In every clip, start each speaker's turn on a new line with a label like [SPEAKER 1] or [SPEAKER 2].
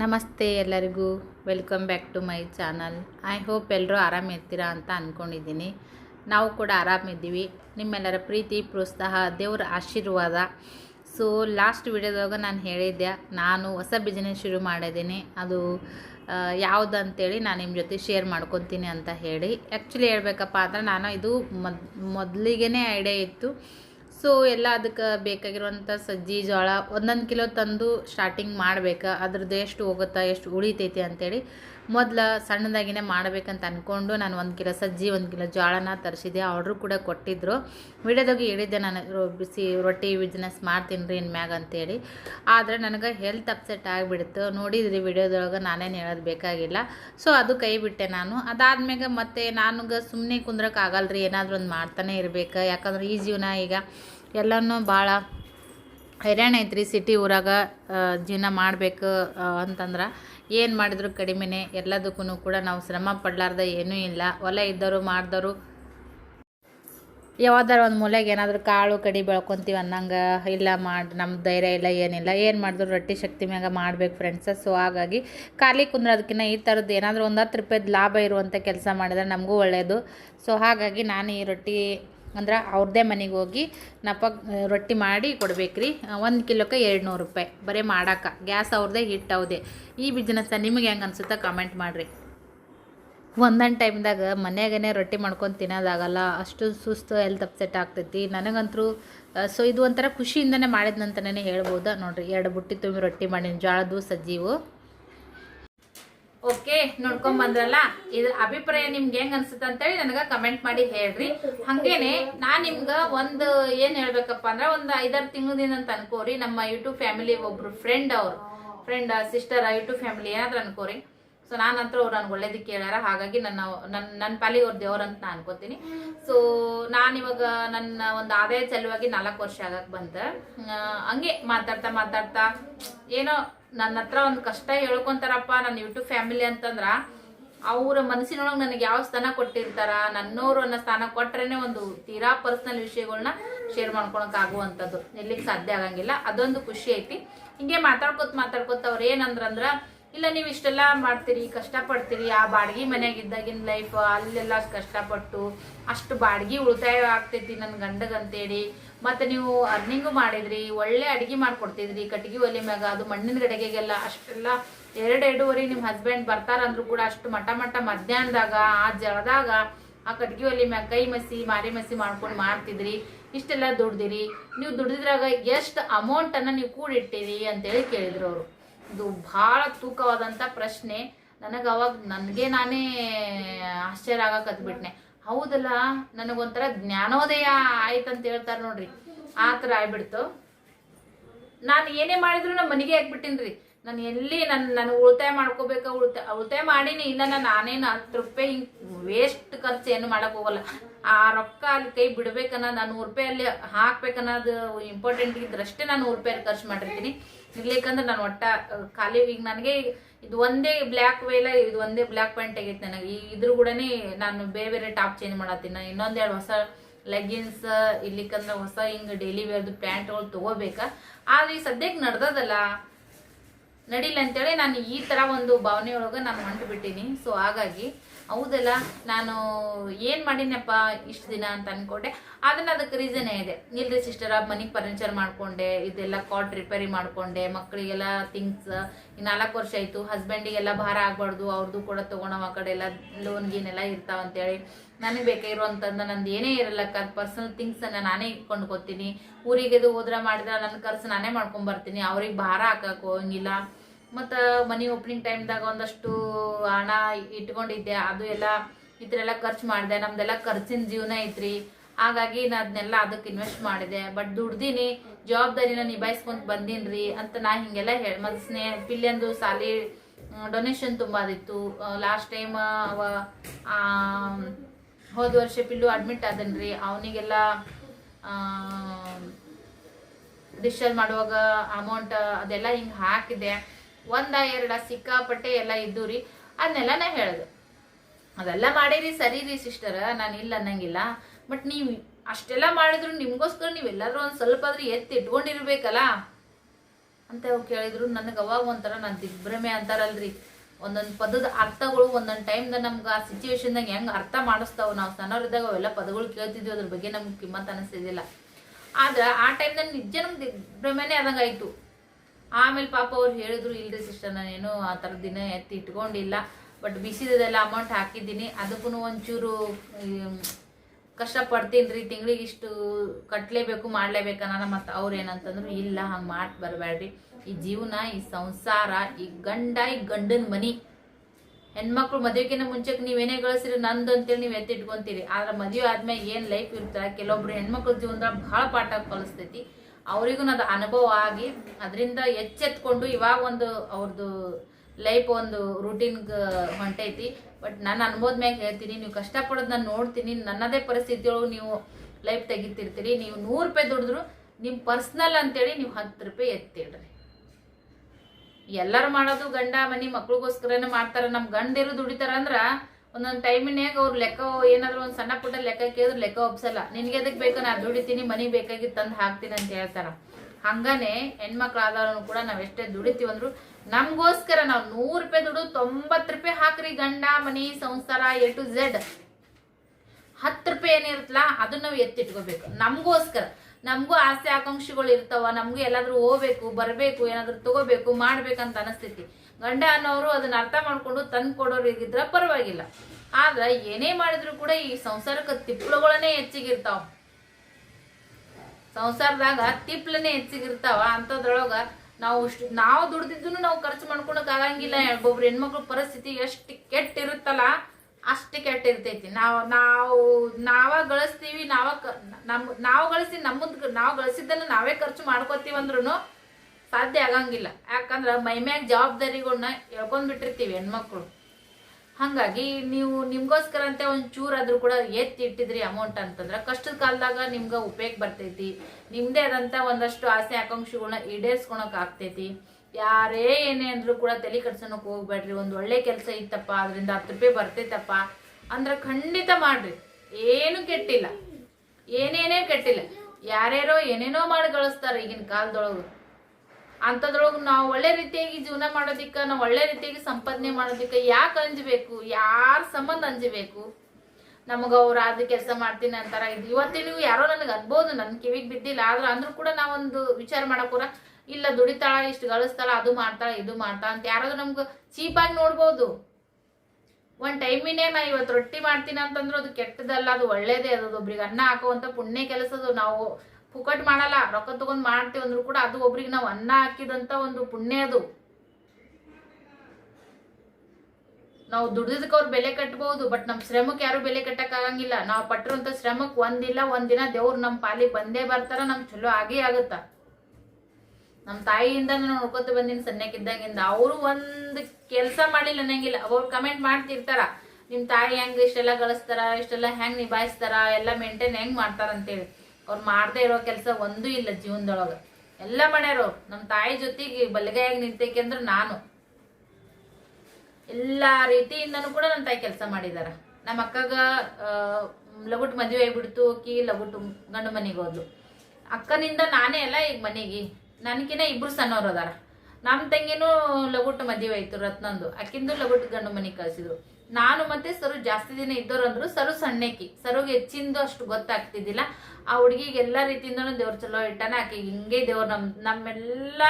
[SPEAKER 1] ನಮಸ್ತೆ ಎಲ್ಲರಿಗೂ. Welcome back to my channel I hope ಎಲ್ಲರೂ ಆರಾಮಿರ್ತೀರಾ ಅಂತ ಅಂದ್ಕೊಂಡಿದ್ದೀನಿ ನಾವು ಕೂಡ ಆರಾಮಿದ್ದೀವಿ ನಿಮ್ಮೆಲ್ಲರ ಪ್ರೀತಿ, ಪ್ರೋತ್ಸಾಹ, ದೇವರ ಆಶೀರ್ವಾದ. ಸೊ ಲಾಸ್ಟ್ ವಿಡಿಯೋದಾಗ ನಾನು ಹೇಳಿದ್ದೆ, ನಾನು ಹೊಸ ಬಿಸ್ನೆಸ್ ಶುರು ಮಾಡಿದ್ದೀನಿ. ಅದು ಯಾವುದಂತೇಳಿ ನಾನು ನಿಮ್ಮ ಜೊತೆ ಶೇರ್ ಮಾಡ್ಕೊತೀನಿ ಅಂತ ಹೇಳಿ. ಆ್ಯಕ್ಚುಲಿ ಹೇಳ್ಬೇಕಪ್ಪ ಅಂದ್ರೆ ನಾನು ಇದು ಮೊದ್ ಮೊದಲಿಗೆ ಐಡಿಯಾ ಇತ್ತು. ಸೊ ಎಲ್ಲ ಅದಕ್ಕೆ ಬೇಕಾಗಿರುವಂಥ ಸಜ್ಜಿ, ಜೋಳ ಒಂದೊಂದು ಕಿಲೋ ತಂದು ಸ್ಟಾರ್ಟಿಂಗ್ ಮಾಡ್ಬೇಕು. ಅದ್ರದ್ದು ಎಷ್ಟು ಹೋಗುತ್ತಾ, ಎಷ್ಟು ಉಳಿತೈತಿ ಅಂತೇಳಿ ಮೊದಲು ಸಣ್ಣದಾಗಿನೇ ಮಾಡಬೇಕಂತ ಅಂದ್ಕೊಂಡು ನಾನು ಒಂದು ಕಿಲೋ ಸಜ್ಜಿ, ಒಂದು ಕಿಲೋ ಜೋಳನ ತರಿಸಿದೆ ಆರ್ಡ್ರು ಕೂಡ ಕೊಟ್ಟಿದ್ದರು ವಿಡಿಯೋದಾಗ ಹೇಳಿದ್ದೆ, ನಾನು ಬಿಸಿ ರೊಟ್ಟಿ ಬಿಸ್ನೆಸ್ ಮಾಡ್ತೀನಿ ರೀ ಇನ್ಮ್ಯಾಗ ಅಂತೇಳಿ. ಆದರೆ ನನಗೆ ಹೆಲ್ತ್ ಅಪ್ಸೆಟ್ ಆಗಿಬಿಡ್ತು. ನೋಡಿದ್ರಿ ವಿಡಿಯೋದೊಳಗೆ ನಾನೇನು ಹೇಳೋದು ಬೇಕಾಗಿಲ್ಲ. ಸೊ ಅದು ಕೈ ಬಿಟ್ಟೆ ನಾನು. ಅದಾದ್ಮ್ಯಾಗ ಮತ್ತೆ ನನಗೆ ಸುಮ್ಮನೆ ಕುಂದ್ರಕ್ಕೆ ಆಗಲ್ಲ ರೀ ಏನಾದರೂ ಒಂದು ಮಾಡ್ತಾನೆ ಇರಬೇಕು. ಯಾಕಂದ್ರೆ ಈ ಜೀವನ ಈಗ ಎಲ್ಲನೂ ಭಾಳ ಹೈರಾಣ ಐತ್ರಿ ಸಿಟಿ ಊರಾಗ ಜೀವನ ಮಾಡಬೇಕು ಅಂತಂದ್ರೆ ಏನು ಮಾಡಿದ್ರು ಕಡಿಮೆನೇ ಎಲ್ಲದಕ್ಕೂ ಕೂಡ ನಾವು ಶ್ರಮ ಪಡ್ಲಾರ್ದ ಏನೂ ಇಲ್ಲ. ಹೊಲ ಇದ್ದವರು ಮಾಡಿದವರು ಯಾವ್ದಾರು ಒಂದು ಮೂಲೆಗೆ ಏನಾದರೂ ಕಾಳು ಕಡಿ ಬೆಳ್ಕೊತೀವಿ ಅನ್ನಂಗೆ, ಇಲ್ಲ ಮಾಡಿ ನಮ್ಮ ಧೈರ್ಯ ಇಲ್ಲ, ಏನಿಲ್ಲ, ಏನು ಮಾಡಿದ್ರು ರೊಟ್ಟಿ ಶಕ್ತಿ ಮ್ಯಾಗ ಮಾಡ್ಬೇಕು ಫ್ರೆಂಡ್ಸ ಸೊ ಹಾಗಾಗಿ ಖಾಲಿ ಕುಂದ್ರೋದಕ್ಕಿಂತ ಈ ಥರದ್ದು ಏನಾದರೂ ಒಂದು ಹತ್ತು ರೂಪಾಯಿದು ಲಾಭ ಇರುವಂಥ ಕೆಲಸ ಮಾಡಿದ್ರೆ ನಮಗೂ ಒಳ್ಳೆಯದು ಸೊ ಹಾಗಾಗಿ ನಾನು ಈ ರೊಟ್ಟಿ ಅಂದ್ರೆ ಅವ್ರದ್ದೇ ಮನೆಗೆ ಹೋಗಿ ನಪ್ಪ ರೊಟ್ಟಿ ಮಾಡಿ ಕೊಡ್ಬೇಕ್ರಿ. ಒಂದು ಕಿಲೋಕ್ಕೆ ಎರಡು ನೂರು ರೂಪಾಯಿ ಬರೀ ಮಾಡಕ್ಕೆ ಗ್ಯಾಸ್ ಅವ್ರದ್ದೇ ಹಿಟ್ಟು ಅವ್ರದ್ದೇ ಈ ಬಿಸ್ನೆಸ್ ನಿಮಗೆ ಹೆಂಗೆ ಅನಿಸುತ್ತೆ ಕಮೆಂಟ್ ಮಾಡಿರಿ. ಒಂದೊಂದು ಟೈಮ್ದಾಗ ಮನ್ಯಾಗನೇ ರೊಟ್ಟಿ ಮಾಡ್ಕೊಂಡು ತಿನ್ನೋದಾಗಲ್ಲ, ಅಷ್ಟು ಸುಸ್ತು ಹೆಲ್ತ್ ಅಪ್ಸೆಟ್ ಆಗ್ತೈತಿ. ನನಗಂತರೂ ಸೊ ಇದು ಒಂಥರ ಖುಷಿಯಿಂದನೇ ಮಾಡಿದ್ನಂತನೇ ಹೇಳ್ಬೋದು ನೋಡಿರಿ. ಎರಡು ಬುಟ್ಟಿ ತುಂಬಿ ರೊಟ್ಟಿ ಮಾಡಿನ ಜೋಳದ್ದು ಸಜ್ಜಿವು. ಓಕೆ, ನೋಡ್ಕೊಂಡ್ ಬಂದ್ರಲ್ಲ? ಇದ್ರ ಅಭಿಪ್ರಾಯ ನಿಮ್ಗೆ ಹೆಂಗ್ ಅನ್ಸುತ್ತೆ ಅಂತೇಳಿ ನನಗ ಕಮೆಂಟ್ ಮಾಡಿ ಹೇಳ್ರಿ. ಹಂಗೇನೆ, ನಾನ್ ನಿಮ್ಗ ಒಂದು ಏನ್ ಹೇಳ್ಬೇಕಪ್ಪ ಅಂದ್ರ ಒಂದ್ ಐದಾರು ತಿಂಗಳದಿಂದ ಅಂತ ಅನ್ಕೋರಿ. ನಮ್ಮ ಯೂಟ್ಯೂಬ್ ಫ್ಯಾಮಿಲಿ ಒಬ್ರು ಫ್ರೆಂಡ್ ಅವ್ರು. ಫ್ರೆಂಡ್ ಸಿಸ್ಟರ್ ಯೂಟ್ಯೂಬ್ ಫ್ಯಾಮಿಲಿ ಏನಾದ್ರು ಅನ್ಕೋರಿ. ಸೊ ನಾನಂತ್ರ ಅವ್ರು ನನ್ಗೆ ಒಳ್ಳೇದಕ್ಕೆ ಹೇಳ್ಯಾರ ಹಾಗಾಗಿ ನನ್ನ, ನನ್ ನನ್ ಪಾಲಿ ಅವ್ರ ದೇವ್ರಂತ ನಾ ಅನ್ಕೋತೀನಿ. ಸೊ ನಾನ್ ಇವಾಗ ನನ್ನ ಒಂದು ಆದಾಯ ಸಲುವಾಗಿ ನಾಲ್ಕು ವರ್ಷ ಆಗಕ್ ಬಂತ. ಹಂಗೆ ಮಾತಾಡ್ತಾ ಮಾತಾಡ್ತಾ, ಏನೋ ನನ್ನ ಹತ್ರ ಒಂದು ಕಷ್ಟ ಹೇಳ್ಕೊಂತಾರಪ್ಪ ನನ್ನ ಯೂಟ್ಯೂಬ್ ಫ್ಯಾಮಿಲಿ ಅಂತಂದ್ರ, ಅವ್ರ ಮನಸ್ಸಿನೊಳಗೆ ನನಗೆ ಯಾವ ಸ್ಥಾನ ಕೊಟ್ಟಿರ್ತಾರ, ನನ್ನೋರು ಅನ್ನೋ ಸ್ಥಾನ ಕೊಟ್ರೇನೆ ಒಂದು ತೀರಾ ಪರ್ಸ್ನಲ್ ವಿಷಯಗಳನ್ನ ಶೇರ್ ಮಾಡ್ಕೊಳಕ್ ಆಗುವಂಥದ್ದು ನಿಲ್ಲಿಕ್ಕೆ ಸಾಧ್ಯ ಆಗಂಗಿಲ್ಲ. ಅದೊಂದು ಖುಷಿ ಐತಿ. ಹಿಂಗೆ ಮಾತಾಡ್ಕೊತ ಮಾತಾಡ್ಕೊತ ಅವ್ರು ಏನಂದ್ರಂದ್ರ ಇಲ್ಲ, ನೀವು ಇಷ್ಟೆಲ್ಲ ಮಾಡ್ತೀರಿ, ಕಷ್ಟಪಡ್ತೀರಿ, ಆ ಬಾಡಿಗೆ ಮನೆಯಾಗ ಇದ್ದಾಗಿನ ಲೈಫ್ ಅಲ್ಲೆಲ್ಲ ಕಷ್ಟಪಟ್ಟು ಅಷ್ಟು ಬಾಡಿಗೆ ಉಳಿತಾಯ ಆಗ್ತೈತಿ ನನ್ನ ಗಂಡಗಂತೇಳಿ. ಮತ್ತೆ ನೀವು ಅರ್ನಿಂಗು ಮಾಡಿದ್ರಿ, ಒಳ್ಳೆ ಅಡಿಗೆ ಮಾಡ್ಕೊಡ್ತಿದ್ರಿ, ಕಟ್ಟಿಗೆ ಒಲೆ ಮ್ಯಾಗ, ಅದು ಮಣ್ಣಿನ ಗಡಿಗೆಗೆಲ್ಲ ಅಷ್ಟೆಲ್ಲ ಎರಡು ಎರಡೂವರೆ ನಿಮ್ಮ ಹಸ್ಬೆಂಡ್ ಬರ್ತಾರಂದ್ರೂ ಕೂಡ ಅಷ್ಟು ಮಟ ಮಟ ಮಧ್ಯಾಹ್ನದಾಗ, ಆ ಜಳದಾಗ ಆ ಕಟ್ಗೆ ಒಲೆ ಮ್ಯಾಗ ಕೈ ಮಸಿ, ಮಾರಿ ಮಸಿ ಮಾಡ್ಕೊಂಡು ಮಾಡ್ತಿದ್ರಿ. ಇಷ್ಟೆಲ್ಲ ದುಡ್ದಿರಿ. ನೀವು ದುಡ್ದಿದ್ರಾಗ ಎಷ್ಟು ಅಮೌಂಟನ್ನು ನೀವು ಕೂಡಿಟ್ಟಿರಿ ಅಂತೇಳಿ ಕೇಳಿದ್ರು ಅವರು. ಇದು ಬಹಳ ತೂಕವಾದಂಥ ಪ್ರಶ್ನೆ. ನನಗೆ ಅವಾಗ ನನಗೆ ನಾನೇ ಆಶ್ಚರ್ಯ ಆಗಕತ್ಬಿಟ್ನೆ ಹೌದಲ್ಲ, ನನಗೊಂಥರ ಜ್ಞಾನೋದಯ ಆಯ್ತಂತ ಹೇಳ್ತಾರೆ ನೋಡ್ರಿ. ಆ ಥರ ಆಗ್ಬಿಡ್ತು. ನಾನು ಏನೇ ಮಾಡಿದ್ರು ನಮ್ಮ ಮನೆಗೆ ಹಾಕ್ಬಿಟ್ಟಿನ್ರಿ. ನಾನು ಎಲ್ಲಿ ನನ್ನ ನಾನು ಉಳಿತಾಯ ಮಾಡ್ಕೋಬೇಕ, ಉಳಿತಾಯ ಉಳಿತಾಯ ಮಾಡೀನಿ, ಇಲ್ಲ ನಾನು ನಾನೇನು ಹತ್ತು ರೂಪಾಯಿ ಹಿಂಗ್ ವೇಸ್ಟ್ ಖರ್ಚು ಏನು ಮಾಡಕ್ ಹೋಗಲ್ಲ. ಆ ರೊಕ್ಕ ಅಲ್ಲಿ ಕೈ ಬಿಡ್ಬೇಕನ್ನ, ನಾನು ನೂರು ರೂಪಾಯಿ ಅಲ್ಲಿ ಹಾಕ್ಬೇಕನ್ನೋದು ಇಂಪಾರ್ಟೆಂಟ್ ಇದ್ರಷ್ಟೇ ನಾನು ನೂರು ರೂಪಾಯಿ ಖರ್ಚು ಮಾಡಿರ್ತೀನಿ. ಇರ್ಲಿಕ್ಕಂದ್ರೆ ನಾನು ಒಟ್ಟ ಖಾಲಿ, ಈಗ ನನಗೆ ಇದು ಒಂದೇ ಬ್ಲ್ಯಾಕ್ ವೇಲ ಇದು ಒಂದೇ ಬ್ಲ್ಯಾಕ್ ಪ್ಯಾಂಟ್ ಆಗೈತೆ ನನಗೆ. ಈ ಇದ್ರ ಕೂಡನೇ ನಾನು ಬೇರೆ ಬೇರೆ ಟಾಪ್ ಚೇಂಜ್ ಮಾಡತ್ತೀನಿ. ನಾನು ಇನ್ನೊಂದೆರಡು ಹೊಸ ಲೆಗ್ಗಿನ್ಸ್ ಇರ್ಲಿಕ್ಕಂದ್ರೆ ಹೊಸ ಹಿಂಗ್ ಡೈಲಿ ವೇರ್ದು ಪ್ಯಾಂಟ್ಗಳು ತಗೋಬೇಕಾ? ಆದ್ರೆ ಈ ಸದ್ಯಕ್ಕೆ ನಡ್ದದಲ್ಲ. ನಡಿಲ್ಲ ಅಂತೇಳಿ ನಾನು ಈ ತರ ಒಂದು ಭಾವನೆ ಒಳಗೆ ನಾನು ಹೊಂಟು ಬಿಟ್ಟಿನಿ. ಸೊ ಹಾಗಾಗಿ ಹೌದಲ್ಲ, ನಾನು ಏನು ಮಾಡಿನಪ್ಪ ಇಷ್ಟು ದಿನ ಅಂತ ಅಂದ್ಕೊಂಡೆ ಅದನ್ನು ಅದಕ್ಕೆ ರೀಸನೇ ಇದೆ. ಇಲ್ರಿ ಸಿಸ್ಟರ್ ಮನೆಗೆ ಫರ್ನಿಚರ್ ಮಾಡಿಕೊಂಡೆ, ಇದೆಲ್ಲ ಕಾಟ್ ರಿಪೇರಿ ಮಾಡಿಕೊಂಡೆ ಮಕ್ಕಳಿಗೆಲ್ಲ ಥಿಂಗ್ಸ್ ನಾಲ್ಕು ವರ್ಷ ಆಯಿತು ಹಸ್ಬೆಂಡಿಗೆಲ್ಲ ಭಾರ ಆಗಬಾರ್ದು ಅವ್ರದ್ದು ಕೂಡ ತೊಗೊಳೋ ಆ ಕಡೆ ಎಲ್ಲ ಲೋನ್ ಗೀನೆಲ್ಲ ಇರ್ತಾವಂತೇಳಿ ನನಗೆ ಬೇಕಾಗಿರುವಂಥದ್ದು ನಂದು ಏನೇ ಇರಲ್ಲ ಪರ್ಸನಲ್ ಥಿಂಗ್ಸನ್ನು ನಾನೇ ಊರಿಗೆ ಊರಿಗೆದು ಹೋದ್ರೆ ಮಾಡಿದ್ರೆ ನನ್ನ ಖರ್ಚು ನಾನೇ ಮಾಡ್ಕೊಂಬರ್ತೀನಿ ಅವ್ರಿಗೆ ಭಾರ ಹಾಕಕ್ಕೆ ಹೋಗಂಗಿಲ್ಲ. ಮತ್ತು ಮನಿ ಓಪನಿಂಗ್ ಟೈಮ್ದಾಗ ಒಂದಷ್ಟು ಹಣ ಇಟ್ಕೊಂಡಿದ್ದೆ. ಅದು ಎಲ್ಲ ಈ ಥರ ಎಲ್ಲ ಖರ್ಚು ಮಾಡಿದೆ. ನಮ್ದೆಲ್ಲ ಖರ್ಚಿನ ಜೀವನ ಐತ್ರಿ. ಹಾಗಾಗಿ ನಾ ಅದನ್ನೆಲ್ಲ ಅದಕ್ಕೆ ಇನ್ವೆಸ್ಟ್ ಮಾಡಿದೆ. ಬಟ್ ದುಡ್ದೀನಿ, ಜವಾಬ್ದಾರಿನ ನಿಭಾಯಿಸ್ಕೊಂತ ಬಂದೀನಿ ಅಂತ ನಾ ಹಿಂಗೆಲ್ಲ ಹೇಳಿ ಮತ್ತು ಸ್ನೇಹ, ಪಿಲ್ಯಂದು ಸಾಲಿ ಡೊನೇಷನ್ ತುಂಬಾದಿತ್ತು. ಲಾಸ್ಟ್ ಟೈಮ್ ಅವ ಹೋದ ವರ್ಷ ಪಿಲ್ಲು ಅಡ್ಮಿಟ್ ಆದನ್ರಿ. ಅವನಿಗೆಲ್ಲ ಡಿಸ್ಚಾರ್ಜ್ ಮಾಡುವಾಗ ಅಮೌಂಟ್ ಅದೆಲ್ಲ ಹಿಂಗೆ ಹಾಕಿದೆ. ಒಂದ ಎರಡ ಸಿಕ್ಕಾಪಟ್ಟೆ ಎಲ್ಲ ಇದ್ದು ರೀ, ಅದನ್ನೆಲ್ಲ ನಾ ಹೇಳ್ದೆ. ಅದೆಲ್ಲ ಮಾಡಿರಿ ಸರಿ ರೀ ಸಿಸ್ಟರ್ ನಾನು ಇಲ್ಲ ಅನ್ನಂಗಿಲ್ಲ. ಬಟ್ ನೀವು ಅಷ್ಟೆಲ್ಲ ಮಾಡಿದ್ರು ನಿಮ್ಗೋಸ್ಕರ ನೀವೆಲ್ಲರೂ ಒಂದು ಸ್ವಲ್ಪ ಆದ್ರೂ ಎತ್ತಿ ಇಟ್ಕೊಂಡಿರ್ಬೇಕಲ್ಲ? ಅಂತ ಅವ್ರು ಕೇಳಿದ್ರು, ನನಗೆ ಅವಾಗ ಒಂಥರ ನಾನು ದಿಗ್ಭ್ರಮೆ ಅಂತಾರಲ್ರಿ. ಒಂದೊಂದು ಪದದ ಅರ್ಥಗಳು ಒಂದೊಂದು ಟೈಮ್ದಾಗ ನಮ್ಗೆ ಆ ಸಿಚುವೇಶನ್ದಾಗ ಹೆಂಗೆ ಅರ್ಥ ಮಾಡಿಸ್ತಾವೆ ನಾವು ಸಣ್ಣವರಿದ್ದಾಗ ಅವೆಲ್ಲ ಪದಗಳು ಕೇಳ್ತಿದ್ವಿ, ಅದ್ರ ಬಗ್ಗೆ ನಮ್ಗೆ ಕಿಮ್ಮತ್ ಅನಿಸ್ತಿದ್ದಿಲ್ಲ. ಆದ್ರೆ ಆ ಟೈಮ್ದಾಗ ನಿಜ ನಮ್ಗೆ ದಿಗ್ಭ್ರಮೆನೇ ಆದಂಗೆ ಆಯಿತು. ಆಮೇಲೆ ಪಾಪ ಅವ್ರು ಹೇಳಿದ್ರು, ಇಲ್ರಿ ಸಿಸ್ಟರ್ ನಾನೇನು ಆ ಥರದ ದಿನ ಎತ್ತಿ ಇಟ್ಕೊಂಡಿಲ್ಲ ಬಟ್ ಬಿಸಿದೆಲ್ಲ ಅಮೌಂಟ್ ಹಾಕಿದ್ದೀನಿ ಅದಕ್ಕೂ ಒಂಚೂರು ಕಷ್ಟ ಕಷ್ಟಪಡ್ತೀನಿ ರೀ ತಿಂಗಳಿಗೆ ಇಷ್ಟು ಕಟ್ಟಲೇಬೇಕು ಮಾಡಲೇಬೇಕು ಅನ್ನೋ ಮತ್ತು ಅವ್ರು ಏನಂತಂದ್ರು, ಇಲ್ಲ, ಹಂಗೆ ಮಾಡಿ ಬರಬೇಡ್ರಿ ಈ ಜೀವನ, ಈ ಸಂಸಾರ, ಈ ಗಂಡ, ಈ ಗಂಡನ ಮನಿ. ಹೆಣ್ಮಕ್ಳು ಮದುವೆಕಿನ ಮುಂಚೆಗೆ ನೀವೇನೇ ಗಳಿಸಿರಿ ನಂದು ಅಂತೇಳಿ ನೀವು ಎತ್ತಿಟ್ಕೊಂತೀರಿ ಆದ್ರೆ ಮದುವೆ ಆದ್ಮೇಲೆ ಏನು ಲೈಫ್ ಇರ್ತಾರೆ ಕೆಲವೊಬ್ರು ಹೆಣ್ಮಕ್ಳ ಜೀವನದಾಗ ಭಾಳ ಪಾಠ ಕಲಿಸ್ತೈತಿ ಅವರಿಗೂ ಅದು ಅನುಭವ ಆಗಿ ಅದರಿಂದ ಎಚ್ಚೆತ್ಕೊಂಡು ಇವಾಗ ಒಂದು ಅವ್ರದ್ದು ಲೈಫ್ ಒಂದು ರೂಟೀನ್ಗೆ ಹೊಂಟೈತಿ. ಬಟ್ ನನ್ನ ಅನುಭವದ ಮ್ಯಾಗ ಹೇಳ್ತೀನಿ, ನೀವು ಕಷ್ಟಪಡೋದು ನಾನು ನೋಡ್ತೀನಿ, ನನ್ನದೇ ಪರಿಸ್ಥಿತಿಯೊಳಗೆ ನೀವು ಲೈಫ್ ತೆಗಿತಿರ್ತೀರಿ. ನೀವು ನೂರು ರೂಪಾಯಿ ದುಡಿದ್ರು ನಿಮ್ಮ ಪರ್ಸ್ನಲ್ ಅಂತೇಳಿ ನೀವು ಹತ್ತು ರೂಪಾಯಿ ಎತ್ತಿಡ್ರಿ. ಎಲ್ಲರೂ ಮಾಡೋದು ಗಂಡ ಮನೆ ಮಕ್ಳಿಗೋಸ್ಕರನೇ ಮಾಡ್ತಾರೆ. ನಮ್ಮ ಗಂಡಿರು ದುಡಿತಾರ ಅಂದ್ರ ಒಂದೊಂದ್ ಟೈಮಿನ್ಯಾಗ ಅವ್ರು ಲೆಕ್ಕ ಏನಾದ್ರು ಒಂದು ಸಣ್ಣ ಪುಟ್ಟ ಲೆಕ್ಕ ಕೇಳಿದ್ರೆ ಲೆಕ್ಕ ಒಪ್ಸಲ್ಲ. ನಿನ್ಗೆ ಅದಕ್ಕೆ ಬೇಕು ನಾ ದುಡಿತೀನಿ, ಮನೆಗೆ ಬೇಕಾಗಿ ತಂದು ಹಾಕ್ತೀನಿ ಅಂತ ಹೇಳ್ತಾರ. ಹಂಗಾನೆ ಹೆಣ್ಮಕ್ಳು ಆದವ್ರು ಕೂಡ ನಾವ್ ಎಷ್ಟೇ ದುಡಿತೀವಿ ಅಂದ್ರು ನಮ್ಗೋಸ್ಕರ ನಾವ್ ನೂರ್ ರೂಪಾಯಿ ದುಡು ತೊಂಬತ್ ರೂಪಾಯಿ ಹಾಕ್ರಿ ಗಂಡ, ಮನೆ, ಸಂಸಾರ ಎ ಟು ಝೆಡ್. ಹತ್ತು ರೂಪಾಯಿ ಏನಿರುತ್ತಲ್ಲ ಅದನ್ನ ನಾವು ಎತ್ತಿಟ್ಕೋಬೇಕು. ನಮಗೋಸ್ಕರ. ನಮಗೂ ಆಸೆ ಆಕಾಂಕ್ಷೆಗಳು ಇರ್ತಾವ, ನಮಗೂ ಎಲ್ಲಾದ್ರೂ ಹೋಗ್ಬೇಕು, ಬರಬೇಕು, ಏನಾದ್ರೂ ತಗೋಬೇಕು ಮಾಡ್ಬೇಕಂತ ಅನಿಸ್ತೈತಿ. ಗಂಡ ಅನ್ನೋರು ಅದನ್ನ ಅರ್ಥ ಮಾಡ್ಕೊಂಡು ತಂದು ಕೊಡೋರು ಇದ್ರ ಪರವಾಗಿಲ್ಲ. ಆದ್ರೆ ಏನೇ ಮಾಡಿದ್ರು ಕೂಡ ಈ ಸಂಸಾರಕ್ಕೆ ತಿಪ್ಪಳುಗಳನ್ನೇ ಹೆಚ್ಚಿಗಿರ್ತಾವ. ಸಂಸಾರದಾಗ ತಿಪ್ಲನೇ ಹೆಚ್ಚಿಗಿರ್ತಾವ. ಅಂತದ್ರೊಳಗ ನಾವು ನಾವು ದುಡ್ದಿದ್ದು ನಾವು ಖರ್ಚು ಮಾಡ್ಕೊಳಕ್ ಆಗಂಗಿಲ್ಲ. ಒಬ್ಬೊಬ್ರು ಹೆಣ್ಮಕ್ಳ ಪರಿಸ್ಥಿತಿ ಎಷ್ಟು ಕೆಟ್ಟ ಇರುತ್ತಲ್ಲ ಅಷ್ಟು ಕೆಟ್ಟ ಇರ್ತೈತಿ ನಾವು ನಾವು, ನಾವ ಗಳಿಸ್ತೀವಿ, ನಾವ ನಮ್, ನಾವು ಗಳಿಸಿ ನಮ್ಮದ್, ನಾವು ಗಳಿಸಿದ್ದನ್ನು ನಾವೇ ಖರ್ಚು ಮಾಡ್ಕೋತೀವಿ ಅಂದ್ರೂ ಸಾಧ್ಯ ಆಗಂಗಿಲ್ಲ. ಯಾಕಂದ್ರೆ ಮೈಮ್ಯಾಗ ಜವಾಬ್ದಾರಿಗಳನ್ನ ಹೇಳ್ಕೊಂಡ್ ಬಿಟ್ಟಿರ್ತೀವಿ ಹೆಣ್ಮಕ್ಳು. ಹಂಗಾಗಿ ನೀವು ನಿಮ್ಗೋಸ್ಕರ ಅಂತ ಒಂದ್ ಚೂರಾದ್ರೂ ಕೂಡ ಎತ್ತಿ ಇಟ್ಟಿದ್ರಿ ಅಮೌಂಟ್ ಅಂತಂದ್ರ ಕಷ್ಟದ ಕಾಲದಾಗ ನಿಮ್ಗ ಉಪಯೋಗ ಬರ್ತೈತಿ. ನಿಮ್ದೇ ಆದಂತ ಒಂದಷ್ಟು ಆಸೆ ಆಕಾಂಕ್ಷೆಗಳನ್ನ ಈಡೇರ್ಸ್ಕೊಳಕ್ ಆಗ್ತೈತಿ. ಯಾರೇ ಏನೇ ಅಂದ್ರೂ ಕೂಡ ತಲೆ ಕಡ್ಸೋಣಕ್ ಹೋಗ್ಬೇಡ್ರಿ. ಒಂದ್ ಒಳ್ಳೆ ಕೆಲಸ ಇತ್ತಪ್ಪ, ಅದರಿಂದ ಹತ್ತು ರೂಪಾಯಿ ಬರ್ತೈತಪ್ಪ ಅಂದ್ರ ಖಂಡಿತ ಮಾಡ್ರಿ. ಏನು ಕೆಟ್ಟಿಲ್ಲ. ಏನೇನೇ ಕೆಟ್ಟಿಲ್ಲ. ಯಾರ್ಯಾರೋ ಏನೇನೋ ಮಾಡಿ ಗಳಿಸ್ತಾರ ಈಗಿನ ಕಾಲದೊಳಗು. ಅಂಥದ್ರೊಳಗೆ ನಾವು ಒಳ್ಳೆ ರೀತಿಯಾಗಿ ಜೀವನ ಮಾಡೋದಿಕ್ಕ, ನಾವು ಒಳ್ಳೆ ರೀತಿಯಾಗಿ ಸಂಪಾದನೆ ಮಾಡೋದಿಕ್ಕ ಯಾಕೆ ಅಂಜಬೇಕು? ಯಾರ ಸಂಬಂಧ ಅಂಜಬೇಕು? ನಮಗ ಅವ್ರು ಅದು ಕೆಲಸ ಮಾಡ್ತೀನಿ ಅಂತಾರ. ಇದು ಇವತ್ತಿನ ಯಾರೋ ನನಗೆ ಅನ್ಬೋದು ನನ್ನ ಕಿವಿಗೆ ಬಿದ್ದಿಲ್ಲ. ಆದ್ರೆ ಅಂದ್ರೂ ಕೂಡ ನಾವೊಂದು ವಿಚಾರ ಮಾಡಕ್ಕೋರ ಇಲ್ಲ ದುಡಿತಾಳ, ಇಷ್ಟು ಗಳಿಸ್ತಾಳ, ಅದು ಮಾಡ್ತಾಳ, ಇದು ಮಾಡ್ತಾಳ ಅಂತ ಯಾರಾದ್ರೂ ನಮ್ಗೆ ಚೀಪಾಗಿ ನೋಡ್ಬೋದು. ಒಂದ್ ಟೈಮಿನೇ ನಾ ಇವತ್ತು ರೊಟ್ಟಿ ಮಾಡ್ತೀನಿ ಅಂತಂದ್ರೆ ಅದು ಕೆಟ್ಟದಲ್ಲ ಅದು ಒಳ್ಳೇದೇ, ಅದು ಒಬ್ರಿಗೆ ಅನ್ನ ಹಾಕುವಂತ ಪುಣ್ಯ ಕೆಲಸದು. ನಾವು ಪುಕಟ್ ಮಾಡಲ್ಲ, ರೊಕ್ಕ ತಗೊಂಡ್ ಮಾಡ್ತೀವಿ ಅಂದ್ರೂ ಕೂಡ ಅದು ಒಬ್ರಿಗೆ ನಾವು ಅನ್ನ ಹಾಕಿದಂತ ಒಂದು ಪುಣ್ಯ ಅದು. ನಾವು ದುಡ್ದಿದ್ಕ ಅವ್ರು ಬೆಲೆ ಕಟ್ಬಹುದು ಬಟ್ ನಮ್ ಶ್ರಮಕ್ಕೆ ಯಾರು ಬೆಲೆ ಕಟ್ಟಕ್ ಆಗಂಗಿಲ್ಲ. ನಾವು ಪಟ್ಟಿರುವಂತ ಶ್ರಮಕ್ಕೆ ಒಂದಿಲ್ಲ ಒಂದಿನ ದೇವ್ರು ನಮ್ ಪಾಲಿಗೆ ಬಂದೇ ಬರ್ತಾರ, ನಮ್ಗೆ ಚಲೋ ಆಗೇ ಆಗುತ್ತ. ನಮ್ಮ ತಾಯಿಯಿಂದ ನಾನು ನೋಡ್ಕೊತ ಬಂದಿನಿ ಸಣ್ಣಕ್ಕಿದ್ದಾಗಿಂದ. ಅವರು ಒಂದು ಕೆಲಸ ಮಾಡಿಲ್ಲ ಅನ್ನಂಗಿಲ್ಲ. ಅವ್ರು ಕಮೆಂಟ್ ಮಾಡ್ತಿರ್ತಾರ, ನಿಮ್ ತಾಯಿ ಹೆಂಗ್ ಇಷ್ಟೆಲ್ಲ ಗಳಿಸ್ತಾರ, ಇಷ್ಟೆಲ್ಲ ಹೆಂಗ್ ನಿಭಾಯಿಸ್ತಾರ, ಎಲ್ಲ ಮೇಂಟೈನ್ ಹೆಂಗ್ ಮಾಡ್ತಾರ? ಅಂತೇಳಿ. ಅವ್ರು ಮಾಡದೇ ಇರೋ ಕೆಲಸ ಒಂದೂ ಇಲ್ಲ ಜೀವನದೊಳಗ. ಎಲ್ಲ ಮನೆಯವರು ನಮ್ಮ ತಾಯಿ ಜೊತೆಗೆ ಬಲಗೈಯಾಗಿ ನಿಂತೇಕೆ ಅಂದ್ರೆ ನಾನು. ಎಲ್ಲ ರೀತಿಯಿಂದನೂ ಕೂಡ ನನ್ನ ತಾಯಿ ಕೆಲಸ ಮಾಡಿದಾರ. ನಮ್ಮ ಅಕ್ಕಗ ಲಗುಟ್ ಮದುವೆ ಆಗಿಬಿಡ್ತು. ಆಕಿ ಲಗುಟ್ ಗಂಡು ಮನೆಗೆ ಹೋದ್ಲು. ಅಕ್ಕನಿಂದ ನಾನೇ ಅಲ್ಲ ಈಗ ಮನೆಗೆ. ನನಗಿನ ಇಬ್ರು ಸಣ್ಣವ್ರು ಅದಾರ. ನಮ್ಮ ತಂಗಿನೂ ಲಗುಟ್ ಮದುವೆ ಆಯ್ತು ರತ್ನಂದು. ಅಕ್ಕಿಂದು ಲಗುಟ್ ಗಂಡು ಮನೆಗೆ ಕಳ್ಸಿದ್ರು. ನಾನು ಮತ್ತೆ ಸರು ಜಾಸ್ತಿ ದಿನ ಇದ್ದವ್ರು ಅಂದ್ರು ಸರು ಸಣ್ಣಕಿ ಸರುಗೆ ಹೆಚ್ಚಿಂದು ಅಷ್ಟು ಗೊತ್ತಾಗ್ತಿದ್ದಿಲ್ಲ. ಆ ಹುಡುಗಿಗೆ ಎಲ್ಲಾ ರೀತಿಯಿಂದನೂ ದೇವ್ರು ಚಲೋ ಇಟ್ಟಾನ, ಆಕೆ ಹಿಂಗೆ ದೇವ್ರು ನಮ್, ನಮ್ಮೆಲ್ಲ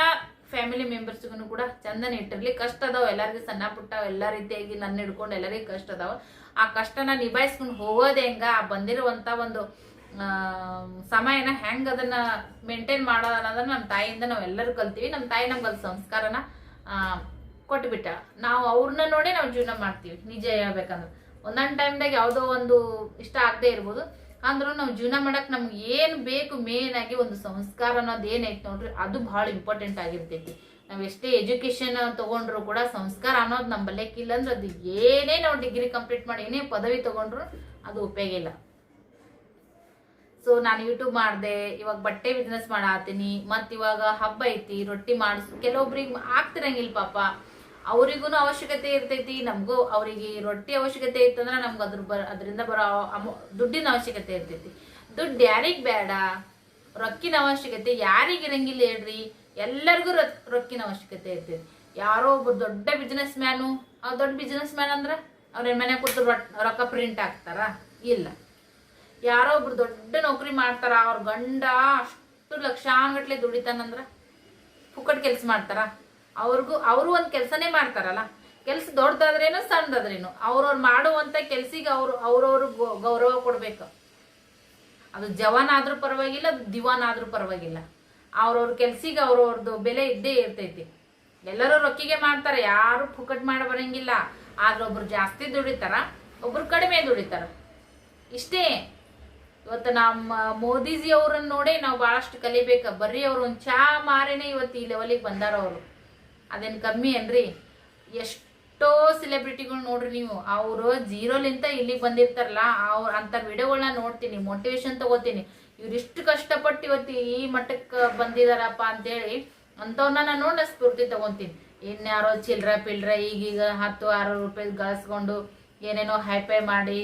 [SPEAKER 1] ಫ್ಯಾಮಿಲಿ ಮೆಂಬರ್ಸ್ಗೂ ಕೂಡ ಚಂದನ ಇಟ್ಟಿರ್ಲಿ. ಕಷ್ಟ ಅದಾವ, ಎಲ್ಲರಿಗೂ ಸಣ್ಣ ಪುಟ್ಟ ಎಲ್ಲ ರೀತಿಯಾಗಿ ನನ್ನ ಹಿಡ್ಕೊಂಡು ಎಲ್ಲರಿಗೂ ಕಷ್ಟ ಅದಾವ. ಆ ಕಷ್ಟನ ನಿಭಾಯಿಸ್ಕೊಂಡು ಹೋಗೋದೆ ಹೆಂಗ? ಆ ಬಂದಿರುವಂತ ಒಂದು ಸಮಯನ ಹೆಂಗ ಅದನ್ನ ಮೇಂಟೈನ್ ಅನ್ನೋದನ್ನ ನಮ್ಮ ತಾಯಿಯಿಂದ ನಾವ್ ಎಲ್ಲರೂ ಕಲ್ತೀವಿ. ನಮ್ಮ ತಾಯಿ ನಮ್ಗೆ ಅದು ಸಂಸ್ಕಾರನ ಕೊಟ್ಬಿಟ್ಟ. ನಾವು ಅವ್ರನ್ನ ನೋಡಿ ನಾವು ಜೀವನ ಮಾಡ್ತೀವಿ, ನಿಜ ಹೇಳ್ಬೇಕಂದ್ರೆ. ಒಂದೊಂದು ಟೈಮ್ದಾಗ ಯಾವುದೋ ಒಂದು ಇಷ್ಟ ಆಗದೆ ಇರ್ಬೋದು. ಅಂದ್ರೂ ನಾವು ಜೀವನ ಮಾಡಕ್ ನಮ್ಗೆ ಏನು ಬೇಕು ಮೇನ್ ಆಗಿ ಒಂದು ಸಂಸ್ಕಾರ ಅನ್ನೋದು ಏನೈತೆ ನೋಡ್ರಿ, ಅದು ಭಾಳ ಇಂಪಾರ್ಟೆಂಟ್ ಆಗಿರ್ತೈತಿ. ನಾವು ಎಷ್ಟೇ ಎಜುಕೇಶನ್ ತಗೊಂಡ್ರು ಕೂಡ ಸಂಸ್ಕಾರ ಅನ್ನೋದು ನಮ್ಮ ಬಲ್ಯಕ್ಕಿಲ್ಲ ಅಂದ್ರೆ ಅದು ಏನೇ ನಾವು ಡಿಗ್ರಿ ಕಂಪ್ಲೀಟ್ ಮಾಡಿ, ಏನೇ ಪದವಿ ತಗೊಂಡ್ರು ಅದು ಉಪಯೋಗ ಇಲ್ಲ. ಸೊ ನಾನು ಯೂಟ್ಯೂಬ್ ಮಾಡಿದೆ, ಇವಾಗ ಬಟ್ಟೆ ಬಿಸ್ನೆಸ್ ಮಾಡಾತೀನಿ, ಮತ್ತು ಇವಾಗ ಹಬ್ಬ ಐತಿ, ರೊಟ್ಟಿ ಮಾಡಿಸ್, ಕೆಲವೊಬ್ರಿಗೆ ಆಗ್ತಿರಂಗಿಲ್ಲ ಪಾಪ. ಅವರಿಗೂ ಅವಶ್ಯಕತೆ ಇರ್ತೈತಿ, ನಮಗೂ ಅವರಿಗೆ ರೊಟ್ಟಿ ಅವಶ್ಯಕತೆ ಇತ್ತಂದ್ರೆ ನಮ್ಗೆ ಅದ್ರ ಬರ ಅದರಿಂದ ಬರೋ ಅಮೌ, ದುಡ್ಡಿನ ಅವಶ್ಯಕತೆ ಇರ್ತೈತಿ. ದುಡ್ಡು ಯಾರಿಗೆ ಬೇಡ, ರೊಕ್ಕಿನ ಅವಶ್ಯಕತೆ ಯಾರಿಗೆ ಇರಂಗಿಲ್ಲ ಹೇಳ್ರಿ. ಎಲ್ಲರಿಗೂ ರೊಕ್ ರೊಕ್ಕಿನ ಅವಶ್ಯಕತೆ ಇರ್ತೈತಿ. ಯಾರೋ ಒಬ್ಬ ದೊಡ್ಡ ಬಿಸ್ನೆಸ್ ಮ್ಯಾನು ಆ ದೊಡ್ಡ ಬಿಸ್ನೆಸ್ ಮ್ಯಾನ್ ಅಂದ್ರೆ ಅವ್ರ ಮನೆ ಕೂತು ರೊಕ್ಕ ಪ್ರಿಂಟ್ ಹಾಕ್ತಾರ? ಇಲ್ಲ. ಯಾರೋ ಒಬ್ರು ದೊಡ್ಡ ನೌಕರಿ ಮಾಡ್ತಾರ, ಅವ್ರ ಗಂಡ ಅಷ್ಟು ಲಕ್ಷಾನ್ಗಟ್ಲೆ ದುಡಿತಾನಂದ್ರ ಪುಕ್ಕಟ್ ಕೆಲಸ ಮಾಡ್ತಾರ? ಅವ್ರಿಗೂ ಅವರು ಒಂದು ಕೆಲಸನೇ ಮಾಡ್ತಾರಲ್ಲ. ಕೆಲಸ ದೊಡ್ಡದಾದ್ರೇನು ಸಣ್ಣದಾದ್ರೇನು. ಅವ್ರವ್ರು ಮಾಡುವಂತ ಕೆಲ್ಸಿಗೆ ಅವ್ರು ಅವ್ರವ್ರು ಗೌರವ ಕೊಡ್ಬೇಕು. ಅದು ಜವಾನ್ ಆದ್ರೂ ಪರವಾಗಿಲ್ಲ ಅದು ದಿವಾನ್ ಆದ್ರೂ ಪರವಾಗಿಲ್ಲ. ಅವ್ರವ್ರ ಕೆಲ್ಸಿಗೆ ಅವ್ರವ್ರದ್ದು ಬೆಲೆ ಇದ್ದೇ ಇರ್ತೈತಿ. ಎಲ್ಲರೂ ರೊಕ್ಕಿಗೆ ಮಾಡ್ತಾರೆ, ಯಾರು ಫುಕಟ್ ಮಾಡಿ ಬರಂಗಿಲ್ಲ. ಆದ್ರೆ ಒಬ್ರು ಜಾಸ್ತಿ ದುಡಿತಾರ, ಒಬ್ರು ಕಡಿಮೆ ದುಡಿತಾರ. ಇಷ್ಟೇ. ಇವತ್ತು ನಮ್ಮ ಮೋದಿಜಿ ಅವ್ರನ್ನ ನೋಡಿ ನಾವು ಭಾಳಷ್ಟು ಕಲಿಬೇಕು. ಬರ್ರಿ ಅವ್ರು ಒಂದು ಚಾ ಮಾರೇನೆ ಇವತ್ತು ಈ ಲೆವೆಲಿಗೆ ಬಂದಾರ ಅವರು. ಅದೇನು ಕಮ್ಮಿ ಏನ್ರಿ? ಎಷ್ಟೋ ಸೆಲೆಬ್ರಿಟಿಗಳು ನೋಡ್ರಿ ನೀವು. ಅವರು ಜೀರೋಲಿಂತ ಇಲ್ಲಿಗೆ ಬಂದಿರ್ತಾರಲ್ಲ, ಅವ್ರ ಅಂತ ವಿಡಿಯೋಗಳನ್ನ ನೋಡ್ತೀನಿ ಮೋಟಿವೇಶನ್ ತಗೋತೀನಿ. ಇವ್ರಿಷ್ಟು ಕಷ್ಟಪಟ್ಟು ಇವತ್ತು ಈ ಮಟ್ಟಕ್ಕೆ ಬಂದಿದಾರಪ್ಪ ಅಂತೇಳಿ ಅಂಥವ್ನ ನಾನು ನೋಡ ಸ್ಫೂರ್ತಿ ತಗೊಂತೀನಿ. ಇನ್ಯಾರೋ ಚಿಲ್ರ ಪಿಲ್ರ ಈಗೀಗ ಹತ್ತು ಆರು ರೂಪಾಯಿ ಗಳಿಸ್ಕೊಂಡು ಏನೇನೋ ಹೈಪೈ ಮಾಡಿ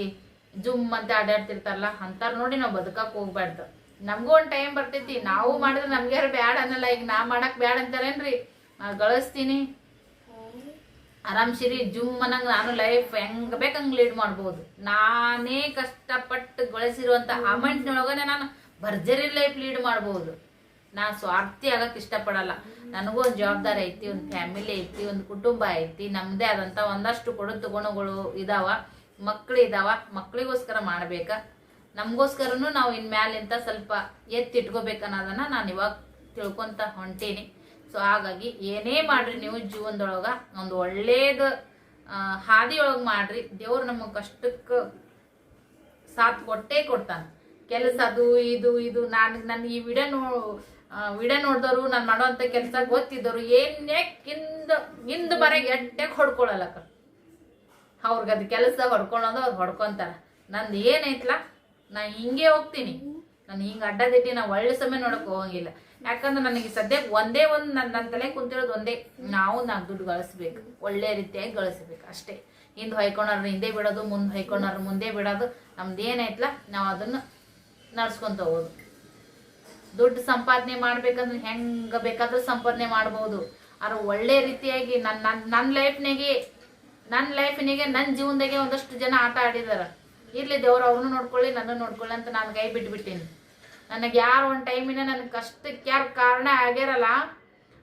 [SPEAKER 1] ಜುಮ್ ಅಂತ ಆಡಾಡ್ತಿರ್ತಾರಲ್ಲ ಅಂತಾರ ನೋಡಿ ನಾವು ಬದುಕಕ್ಕೆ ಹೋಗ್ಬಾರ್ದು ನಮಗೂ ಒಂದು ಟೈಮ್ ಬರ್ತೈತಿ. ನಾವು ಮಾಡಿದ್ರೆ ನಮ್ಗೆ ಯಾರು ಬ್ಯಾಡ ಅನ್ನಲ್ಲ, ಈಗ ನಾ ಮಾಡಕ್ ಬ್ಯಾಡ ಅಂತಾರೇನ್ರಿ? ಗಳಿಸ್ತೀನಿ. ಆರಾಮ್ಸಿರಿ ಜುಮ್ ಅನ್ನಂಗ್ ನಾನು ಲೈಫ್ ಹೆಂಗ್ ಬೇಕಂಗ್ ಲೀಡ್ ಮಾಡ್ಬೋದು. ನಾನೇ ಕಷ್ಟಪಟ್ಟು ಗಳಿಸಿರುವಂತ ಅಮೌಂಟ್ನೊಳಗನೆ ನಾನು ಭರ್ಜರಿ ಲೈಫ್ ಲೀಡ್ ಮಾಡ್ಬೋದು. ನಾನು ಸ್ವಾರ್ಥಿ ಆಗಕ್ಕೆ ಇಷ್ಟಪಡಲ್ಲ. ನನಗೂ ಒಂದು ಜವಾಬ್ದಾರಿ ಐತಿ ಒಂದು ಫ್ಯಾಮಿಲಿ ಐತಿ ಒಂದು ಕುಟುಂಬ ಐತಿ ನಮ್ಮದೇ ಆದಂಥ ಒಂದಷ್ಟು ಕೊಡುತ್ತ ಗುಣಗಳು ಇದಾವ ಮಕ್ಳು ಇದಾವ ಮಕ್ಕಳಿಗೋಸ್ಕರ ಮಾಡಬೇಕಾ. ನಮಗೋಸ್ಕರನು ನಾವು ಇನ್ಮ್ಯಾಲಿಂದ ಸ್ವಲ್ಪ ಎತ್ತಿಟ್ಕೋಬೇಕನ್ನೋದನ್ನ ನಾನು ಇವಾಗ ತಿಳ್ಕೊಂತ ಹೊಂಟೀನಿ. ಸೊ ಹಾಗಾಗಿ ಏನೇ ಮಾಡ್ರಿ ನೀವು ಜೀವನದೊಳಗ ಒಂದು ಒಳ್ಳೇದ ಹಾದಿಯೊಳಗೆ ಮಾಡ್ರಿ. ದೇವ್ರು ನಮ್ಮ ಕಷ್ಟಕ್ಕೆ ಸಾಥ್ ಕೊಟ್ಟೇ ಕೊಡ್ತಾನೆ. ಕೆಲಸ ಅದು, ಇದು ಇದು, ನಾನು ನನ್ನ ಈ ವಿಡಿಯೋ ನೋ ವಿಡಿಯೋ ನೋಡಿದವರು ನಾನು ಮಾಡೋವಂಥ ಕೆಲಸ ಗೊತ್ತಿದ್ದವರು ಏನೇ ಕಿಂದ ಹಿಂದ್ ಬರೆಗೆ ಹೊಡ್ಕೊಳಲ್ಲ ಹೊಡ್ಕೊಳಲ್ಲಕ್ಕ. ಅವ್ರಿಗೆ ಅದು ಕೆಲಸ ಹೊಡ್ಕೊಳ್ಳೋದು ಅವ್ರು ಹೊಡ್ಕೊಂತಾರ. ನಂದು ಏನೈತ್ಲ ನಾ ಹಿಂಗೆ ಹೋಗ್ತೀನಿ. ನಾನು ಹಿಂಗೆ ಅಡ್ಡದಿಟ್ಟಿ ನಾ ಒಳ್ಳೆ ಸಮಯ ನೋಡಕ್ ಹೋಗಂಗಿಲ್ಲ. ಯಾಕಂದ್ರೆ ನನಗೆ ಸದ್ಯಕ್ಕೆ ಒಂದೇ ಒಂದು ನನ್ನ ನನ್ನ ತಲೆ ಕುಂತಿರೋದು ಒಂದೇ. ನಾವು ನಾಲ್ಕು ದುಡ್ಡು ಗಳಿಸ್ಬೇಕು. ಒಳ್ಳೆ ರೀತಿಯಾಗಿ ಗಳಿಸ್ಬೇಕು ಅಷ್ಟೇ. ಹಿಂದೆ ಹೊಯ್ಕೊಂಡ್ರ ಹಿಂದೆ ಬಿಡೋದು, ಮುಂದೆ ಹೊಯ್ಕೊಂಡ್ರ ಮುಂದೆ ಬಿಡೋದು. ನಮ್ದು ಏನೈತ್ಲ ನಾವು ಅದನ್ನು ನಡ್ಸ್ಕೊಂತ ಹೋಗೋದು. ದುಡ್ಡು ಸಂಪಾದನೆ ಮಾಡ್ಬೇಕಂದ್ರೆ ಹೆಂಗೆ ಬೇಕಾದ್ರೂ ಸಂಪಾದನೆ ಮಾಡ್ಬೋದು. ಆದ್ರೆ ಒಳ್ಳೆ ರೀತಿಯಾಗಿ ನನ್ನ ನನ್ನ ನನ್ನ ಲೈಫ್ನಾಗೆ ನನ್ನ ಲೈಫ್ನಾಗೆ ನನ್ನ ಜೀವನದಾಗೆ ಒಂದಷ್ಟು ಜನ ಆಟ ಆಡಿದಾರ. ಇರಲಿ ದೇವ್ರು ಅವ್ರನ್ನೂ ನೋಡ್ಕೊಳ್ಳಿ ನನ್ನ ನೋಡ್ಕೊಳ್ಳಿ ಅಂತ ನಾನು ಕೈ ಬಿಟ್ಬಿಟ್ಟೀನಿ. ನನಗೆ ಯಾರು ಒಂದು ಟೈಮಿನ ನನ್ನ ಕಷ್ಟಕ್ಕೆ ಯಾರು ಕಾರಣ ಆಗ್ಯಾರಲ್ಲ,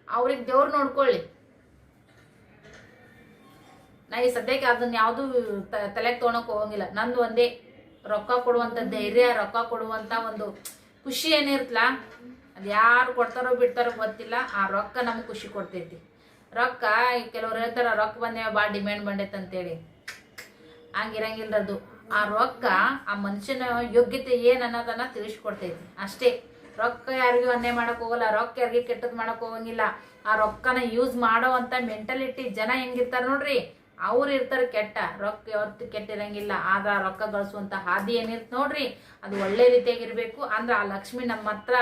[SPEAKER 1] ಅವ್ರಿಗೆ ದೇವ್ರು ನೋಡ್ಕೊಳ್ಳಿ. ನಾ ಈ ಸದ್ಯಕ್ಕೆ ಅದನ್ನ ಯಾವುದು ತಲೆಗೆ ತೊಗೊಳಕ್ ಹೋಗಂಗಿಲ್ಲ. ನಂದು ಒಂದೇ ರೊಕ್ಕ ಕೊಡುವಂತ ಧೈರ್ಯ, ರೊಕ್ಕ ಕೊಡುವಂತ ಒಂದು ಖುಷಿ ಏನಿರ್ತಲ್ಲ ಅದು ಯಾರು ಕೊಡ್ತಾರೋ ಬಿಡ್ತಾರೋ ಗೊತ್ತಿಲ್ಲ, ಆ ರೊಕ್ಕ ನಮ್ಗೆ ಖುಷಿ ಕೊಡ್ತೈತಿ. ರೊಕ್ಕ ಕೆಲವ್ರು ಹೇಳ್ತಾರ, ರೊಕ್ಕ ಬಂದೇವ ಭಾಳ ಡಿಮ್ಯಾಂಡ್ ಬಂದೈತೆ ಅಂತೇಳಿ ಹಂಗಿರಂಗಿಲ್ಲ ಅದು ಆ ರೊಕ್ಕ ಆ ಮನುಷ್ಯನ ಯೋಗ್ಯತೆ ಏನು ಅನ್ನೋದನ್ನ ತಿಳಿಸ್ಕೊಡ್ತೈತಿ. ಅಷ್ಟೇ. ರೊಕ್ಕ ಯಾರಿಗೂ ಅನ್ಯಾಯ ಮಾಡಕ್ ಹೋಗಲ್ಲ, ರೊಕ್ಕ ಯಾರಿಗೆ ಕೆಟ್ಟದ್ ಮಾಡಕ್ ಹೋಗಂಗಿಲ್ಲ. ಆ ರೊಕ್ಕನ ಯೂಸ್ ಮಾಡೋ ಅಂತ ಮೆಂಟಾಲಿಟಿ ಜನ ಹೆಂಗಿರ್ತಾರ ನೋಡ್ರಿ? ಅವ್ರು ಇರ್ತಾರೆ ಕೆಟ್ಟ. ರೊಕ್ಕ ಯಾವತ್ತು ಕೆಟ್ಟಿರಂಗಿಲ್ಲ ಆದ್ರ ರೊಕ್ಕ ಗಳಿಸುವಂತ ಹಾದಿ ಏನಿರ್ತ ನೋಡ್ರಿ? ಅದು ಒಳ್ಳೆ ರೀತಿಯಾಗಿರ್ಬೇಕು. ಅಂದ್ರೆ ಆ ಲಕ್ಷ್ಮಿ ನಮ್ಮ ಹತ್ರ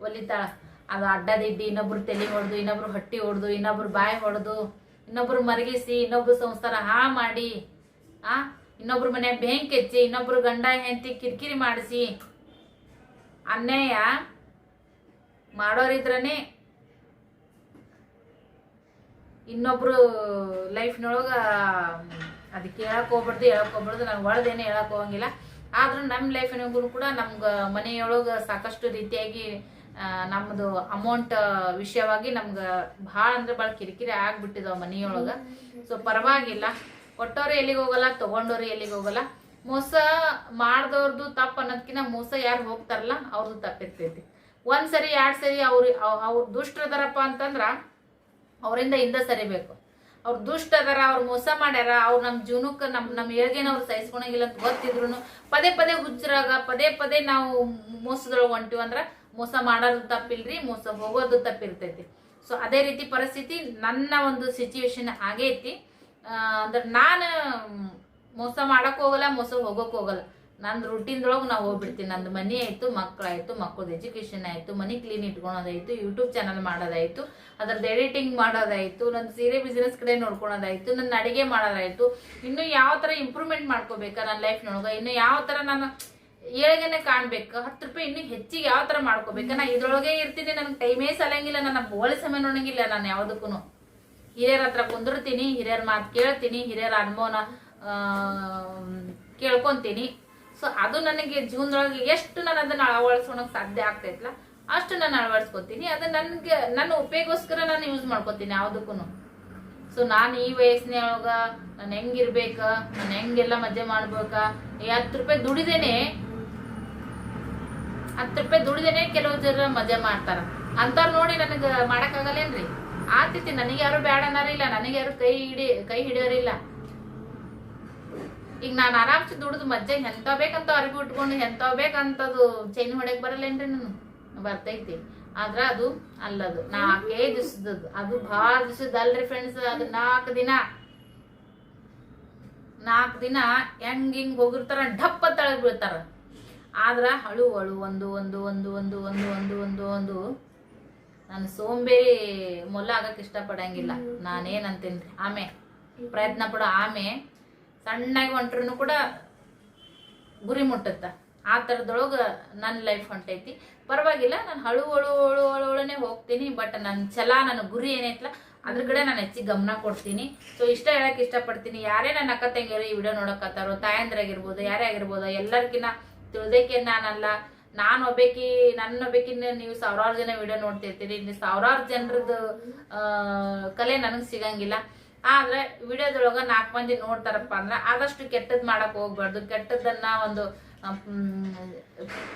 [SPEAKER 1] ಒಲಿತಾಳ. ಅದು ಅಡ್ಡದಿಡ್ಡಿ ಇನ್ನೊಬ್ರು ತಲೆ ಹೊಡೆದು, ಇನ್ನೊಬ್ರು ಹಟ್ಟಿ ಹೊಡೆದು ಇನ್ನೊಬ್ರು ಬಾಯಿ ಹೊಡೆದು, ಇನ್ನೊಬ್ರು ಮರಗಿಸಿ, ಇನ್ನೊಬ್ರು ಸಂಸಾರ ಹಾ ಮಾಡಿ. ಆ? ಇನ್ನೊಬ್ರು ಮನೆ ಬೆಂಕಿ ಹೆಚ್ಚಿ, ಇನ್ನೊಬ್ರು ಗಂಡ, ಹೆಂಡತಿ ಕಿರಿಕಿರಿ ಮಾಡಿಸಿ, ಅನ್ಯಾಯ ಮಾಡೋರಿದ್ರನೇ ಇನ್ನೊಬ್ರು ಲೈಫ್ನೊಳಗ, ಅದಕ್ಕೆ ಹೇಳಕ್ ಹೋಗ್ಬಾರ್ದು ಹೇಳಕ್ ಹೋಗ್ಬಾರ್ದು ನಾನು ಒಳದೇನೆ ಹೇಳಕ್ ಹೋಗಂಗಿಲ್ಲ. ಆದ್ರೂ ನಮ್ಮ ಲೈಫಿನಾಗೂ ಕೂಡ ನಮ್ಗೆ ಮನೆಯೊಳಗೆ ಸಾಕಷ್ಟು ರೀತಿಯಾಗಿ ನಮ್ಮದು ಅಮೌಂಟ್ ವಿಷಯವಾಗಿ ನಮ್ಗೆ ಭಾಳ ಅಂದ್ರೆ ಭಾಳ ಕಿರಿಕಿರಿ ಆಗ್ಬಿಟ್ಟಿದಾವ ಮನೆಯೊಳಗ. ಸೊ ಪರವಾಗಿಲ್ಲ. ಕೊಟ್ಟವ್ರು ಎಲ್ಲಿಗೆ ಹೋಗಲ್ಲ ತಗೊಂಡವ್ರು ಎಲ್ಲಿಗೆ ಹೋಗಲ್ಲ. ಮೋಸ ಮಾಡ್ದವ್ರದ್ದು ತಪ್ಪು ಅನ್ನೋದಕ್ಕಿಂತ ಮೋಸ ಯಾರು ಹೋಗ್ತಾರಲ್ಲ ಅವ್ರದ್ದು ತಪ್ಪಿರ್ತೈತಿ ಒಂದ್ ಸರಿ, ಎರಡು ಸರಿ ಅವ್ರು ಅವ್ರು ದುಷ್ಟರದಾರಪ್ಪ ಅಂತಂದ್ರ ಅವರಿಂದ ಹಿಂದೆ ಸರಿಬೇಕು. ಅವ್ರು ದುಷ್ಟ ಅದಾರ ಅವ್ರು ಮೋಸ ಮಾಡ್ಯಾರ, ಅವ್ರು ನಮ್ಮ ಜೀವನಕ್ಕೆ ನಮ್ಮ ನಮ್ಮ ಏಳ್ಗೆನ ಅವ್ರು ಸಹಿಸ್ಕೊಳಂಗಿಲ್ಲ ಅಂತ ಗೊತ್ತಿದ್ರು ಪದೇ ಪದೇ ಹುಚ್ಚರಾಗ ಪದೇ ಪದೇ ನಾವು ಮೋಸದೊಳಗೆ ಹೊಂಟಿವಿ ಅಂದ್ರ ಮೋಸ ಮಾಡೋದು ತಪ್ಪಿಲ್ರಿ, ಮೋಸ ಹೋಗೋದು ತಪ್ಪಿರ್ತೈತಿ ಸೊ ಅದೇ ರೀತಿ ಪರಿಸ್ಥಿತಿ ನನ್ನ ಒಂದು ಸಿಚುವೇಶನ್ ಆಗೈತಿ. ಅಂದ್ರೆ ನಾನು ಮೋಸ ಮಾಡಕ್ ಹೋಗಲ್ಲ, ಮೋಸ ಹೋಗಕ್ ಹೋಗಲ್ಲ. ನನ್ನ ರೂಟೀನ್ದೊಳಗೆ ನಾವು ಹೋಗ್ಬಿಡ್ತೀನಿ ನಂದು ಮನೆ ಆಯ್ತು ಮಕ್ಕಳಾಯ್ತು ಮಕ್ಕಳದ್ದು ಎಜುಕೇಶನ್ ಆಯ್ತು, ಮನಿ ಕ್ಲೀನ್ ಇಟ್ಕೊಳೋದಾಯ್ತು ಯೂಟ್ಯೂಬ್ ಚಾನಲ್ ಮಾಡೋದಾಯ್ತು ಅದ್ರದ್ದು ಎಡಿಟಿಂಗ್ ಮಾಡೋದಾಯ್ತು ನನ್ನ ಸೀರೆ ಬಿಸ್ನೆಸ್ ಕಡೆ ನೋಡ್ಕೊಳೋದಾಯ್ತು ನನ್ನ ಅಡಿಗೆ ಮಾಡೋದಾಯ್ತು. ಇನ್ನು ಯಾವ ಥರ ಇಂಪ್ರೂವ್ಮೆಂಟ್ ಮಾಡ್ಕೋಬೇಕಾ ನನ್ನ ಲೈಫ್ನೊಳಗೆ ಇನ್ನು ಯಾವ ಥರ ನಾನು ಏಳಿಗೆನೆ ಕಾಣ್ಬೇಕು? ಹತ್ತು ರೂಪಾಯಿ ಇನ್ನೂ ಹೆಚ್ಚಿಗೆ ಯಾವ ತರ ಮಾಡ್ಕೋಬೇಕು? ನಾ ಇದ್ರೊಳಗೆ ಇರ್ತೀನಿ ನನ್ಗೆ ಟೈಮೇ ಸಲಂಗಿಲ್ಲ, ನನ್ನ ಬೋಳಿ ಸಮಯ ನೋಡಂಗಿಲ್ಲ ನಾನು ಯಾವ್ದಕ್ಕೂ ಹಿರಿಯರ ಹತ್ರ ಕುಂದಿರ್ತೀನಿ ಹಿರಿಯರ ಮಾತು ಕೇಳ್ತೀನಿ, ಹಿರಿಯರ ಅನುಭವನ ಕೇಳ್ಕೊತೀನಿ. ಸೊ ಅದು ನನಗೆ ಜೀವನದೊಳಗೆ ಎಷ್ಟು ನಾನು ಅದನ್ನ ಅಳವಡಿಸ್ಕೊಳಕ್ ಸಾಧ್ಯ ಆಗ್ತೈತ್ಲ, ಅಷ್ಟು ನಾನು ಅಳವಡಿಸ್ಕೊತೀನಿ. ಅದು ನನಗೆ, ನನ್ನ ಉಪಯೋಗಕ್ಕೋಸ್ಕರ ನಾನು ಯೂಸ್ ಮಾಡ್ಕೊತೀನಿ ಯಾವ್ದಕ್ಕೂ ಸೊ ನಾನು ಈ ವಯಸ್ಸಿನೊಳಗ ನಾನು ಹೆಂಗಿರ್ಬೇಕ, ನಾನು ಹೆಂಗೆಲ್ಲ ಮಜಾ ಮಾಡ್ಬೇಕ, ಈ ಹತ್ತು ರೂಪಾಯಿ ದುಡಿದೇನೆ, ಹತ್ತು ರೂಪಾಯಿ ದುಡಿದೇನೆ ಕೆಲವು ಜನ ಮಜಾ ಮಾಡ್ತಾರ. ಅಂತಾರ ನೋಡಿ ನನಗೆ ಮಾಡಕ್ಕಾಗಲ್ಲೇನ್ರಿ? ಆತೈತಿ ನನಗೆ ಯಾರು ಬೇಡ ಅನ್ನೋರಿಲ್ಲ ನನಗೆ ಯಾರು ಕೈ ಹಿಡಿ, ಕೈ ಹಿಡಿಯೋರಿಲ್ಲ. ಈಗ ನಾನು ಆರಾಮ್ಸಿ ದುಡ್ದು ಮಜ್ಜೆ ಎಂತ ಬೇಕಂತ ಅರ್ಬಿ ಉಟ್ಕೊಂಡು ಎಂತ ಬೇಕಂತದು ಚೈನ್ ಹೊಡೆಯಕ್ ಬರಲ್ಲೇನ್ರಿ ನಾನು? ಬರ್ತೈತಿ. ಆದ್ರ ಅದು ಅಲ್ಲದು. ನಾಲ್ಕೇ ದಿವಸದದು. ಅದು ಭಾಳ ದಿವಸದ ಅಲ್ರಿ ಫ್ರೆಂಡ್ಸ್ ಅದು ನಾಲ್ಕು ದಿನ. ನಾಲ್ಕು ದಿನ ಹೆಂಗ್ ಹಿಂಗ್ ಹೋಗಿರ್ತಾರ, ಢಪ್ಪ ತಳಗ್ ಬೀಳ್ತಾರ. ಆದ್ರ ಹಳು ಹಳು ಒಂದು ಒಂದು ಒಂದು ಒಂದು ಒಂದು ಒಂದು ಒಂದು ಒಂದು ನಾನು ಸೋಂಬೇರಿ ಮೊಲ್ಲ ಆಗಕ್ಕೆ ಇಷ್ಟಪಡಂಗಿಲ್ಲ. ನಾನೇನಂತೇನ್ರಿ ಆಮೆ. ಪ್ರಯತ್ನ ಪಡೋ ಆಮೆ. ಸಣ್ಣಗೆ ಹೊಂಟ್ರು ಕೂಡ ಗುರಿ ಮುಟ್ಟುತ್ತ. ಆ ಥರದೊಳಗೆ ನನ್ನ ಲೈಫ್ ಹೊಂಟೈತಿ. ಪರವಾಗಿಲ್ಲ, ನಾನು ಹಳು ಹಳು ಹಳು ಹಳು ಹಳುನೇ ಹೋಗ್ತೀನಿ ಬಟ್ ನನ್ನ ಛಲ, ನನ್ನ ಗುರಿ ಏನೈತಲ್ಲ ಅದ್ರ ಕಡೆ ನಾನು ಹೆಚ್ಚಿಗೆ ಗಮನ ಕೊಡ್ತೀನಿ. ಸೊ ಇಷ್ಟ ಹೇಳಕ್ ಇಷ್ಟಪಡ್ತೀನಿ. ಯಾರೇ ನನ್ನ ಅಕ್ಕ ತಂಗಿಯರು ಈ ವಿಡಿಯೋ ನೋಡಕತ್ತಾರೋ ತಾಯಂದ್ರಾಗಿರ್ಬೋದು, ಯಾರೇ ಆಗಿರ್ಬೋದು ಎಲ್ಲರಿಗಿನ್ನ ತಿಳಿದಕ್ಕೆ ನಾನಲ್ಲ. ನಾನು ಒಬ್ಬಾಕಿ ನನ್ನ ಒಬ್ಬಾಕಿನ ನೀವು ಸಾವಿರಾರು ಜನ ವಿಡಿಯೋ ನೋಡ್ತಿರ್ತೀರಿ. ನೀವು ಸಾವಿರಾರು ಜನರದ್ದು ಕಲೆ ನನಗೆ ಸಿಗಂಗಿಲ್ಲ. ಆದ್ರೆ ವಿಡಿಯೋದೊಳಗ ನಾಲ್ಕು ಮಂದಿ ನೋಡ್ತಾರಪ್ಪ ಅಂದ್ರೆ ಆದಷ್ಟು ಕೆಟ್ಟದ್ ಮಾಡಕ್ ಹೋಗ್ಬಾರ್ದು. ಕೆಟ್ಟದನ್ನ ಒಂದು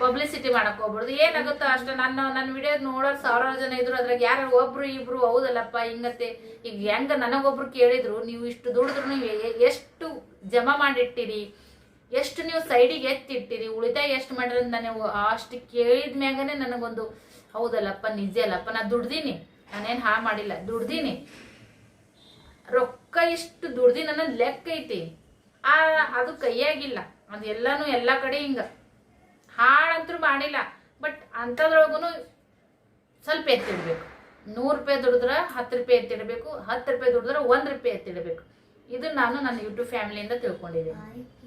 [SPEAKER 1] ಪಬ್ಲಿಸಿಟಿ ಮಾಡಕ್ ಹೋಗ್ಬಾರ್ದು. ಏನಾಗುತ್ತೋ ಅಷ್ಟೇ. ನನ್ನ ನನ್ನ ವಿಡಿಯೋ ನೋಡೋರು ಸಾವಿರಾರು ಜನ ಇದ್ರು, ಅದ್ರಾಗ ಯಾರು ಒಬ್ರು ಇಬ್ರು, ಹೌದಲ್ಲಪ್ಪ, ಹಿಂಗತ್ತೆ. ಈಗ ಹೆಂಗ ನನಗೊಬ್ರು ಕೇಳಿದ್ರು, ನೀವು ಇಷ್ಟು ದುಡಿದ್ರು ಎಷ್ಟು ಜಮಾ ಮಾಡಿಟ್ಟಿರಿ? ಎಷ್ಟು ನೀವು ಸೈಡಿಗೆ ಎತ್ತಿಟ್ಟಿರಿ ಉಳಿತಾಯ ಎಷ್ಟು ಮಾಡಿರಿ ಅಂತ ನೀವು ಅಷ್ಟು ಕೇಳಿದ ಮ್ಯಾಗನೆ ನನಗೊಂದು, ಹೌದಲ್ಲಪ್ಪ, ನಿಜ ಅಲ್ಲಪ್ಪ, ನಾ ದುಡ್ದೀನಿ, ನಾನೇನು ಹಾ ಮಾಡಿಲ್ಲ, ದುಡ್ದೀನಿ. ರೊಕ್ಕ ಇಷ್ಟು ದುಡ್ದಿ ನನ್ನ ಲೆಕ್ಕ ಐತಿ. ಆ, ಅದು ಕೈಯಾಗಿಲ್ಲ. ಅದು ಎಲ್ಲಾನು ಎಲ್ಲ ಕಡೆ ಹಿಂಗ. ಹಾಳಂತರೂ ಮಾಡಿಲ್ಲ. ಬಟ್ ಅಂಥದ್ರೊಳಗೂ ಸ್ವಲ್ಪ ಎತ್ತಿಡ್ಬೇಕು. ನೂರು ರೂಪಾಯಿ ದುಡಿದ್ರೆ ಹತ್ತು ರೂಪಾಯಿ ಎತ್ತಿಡಬೇಕು, ಹತ್ತು ರೂಪಾಯಿ ದುಡಿದ್ರೆ ಒಂದು ರೂಪಾಯಿ ಎತ್ತಿಡಬೇಕು. ಇದು ನಾನು ನನ್ನ ಯೂಟ್ಯೂಬ್ ಫ್ಯಾಮಿಲಿಯಿಂದ ತಿಳ್ಕೊಂಡಿದ್ದೀನಿ.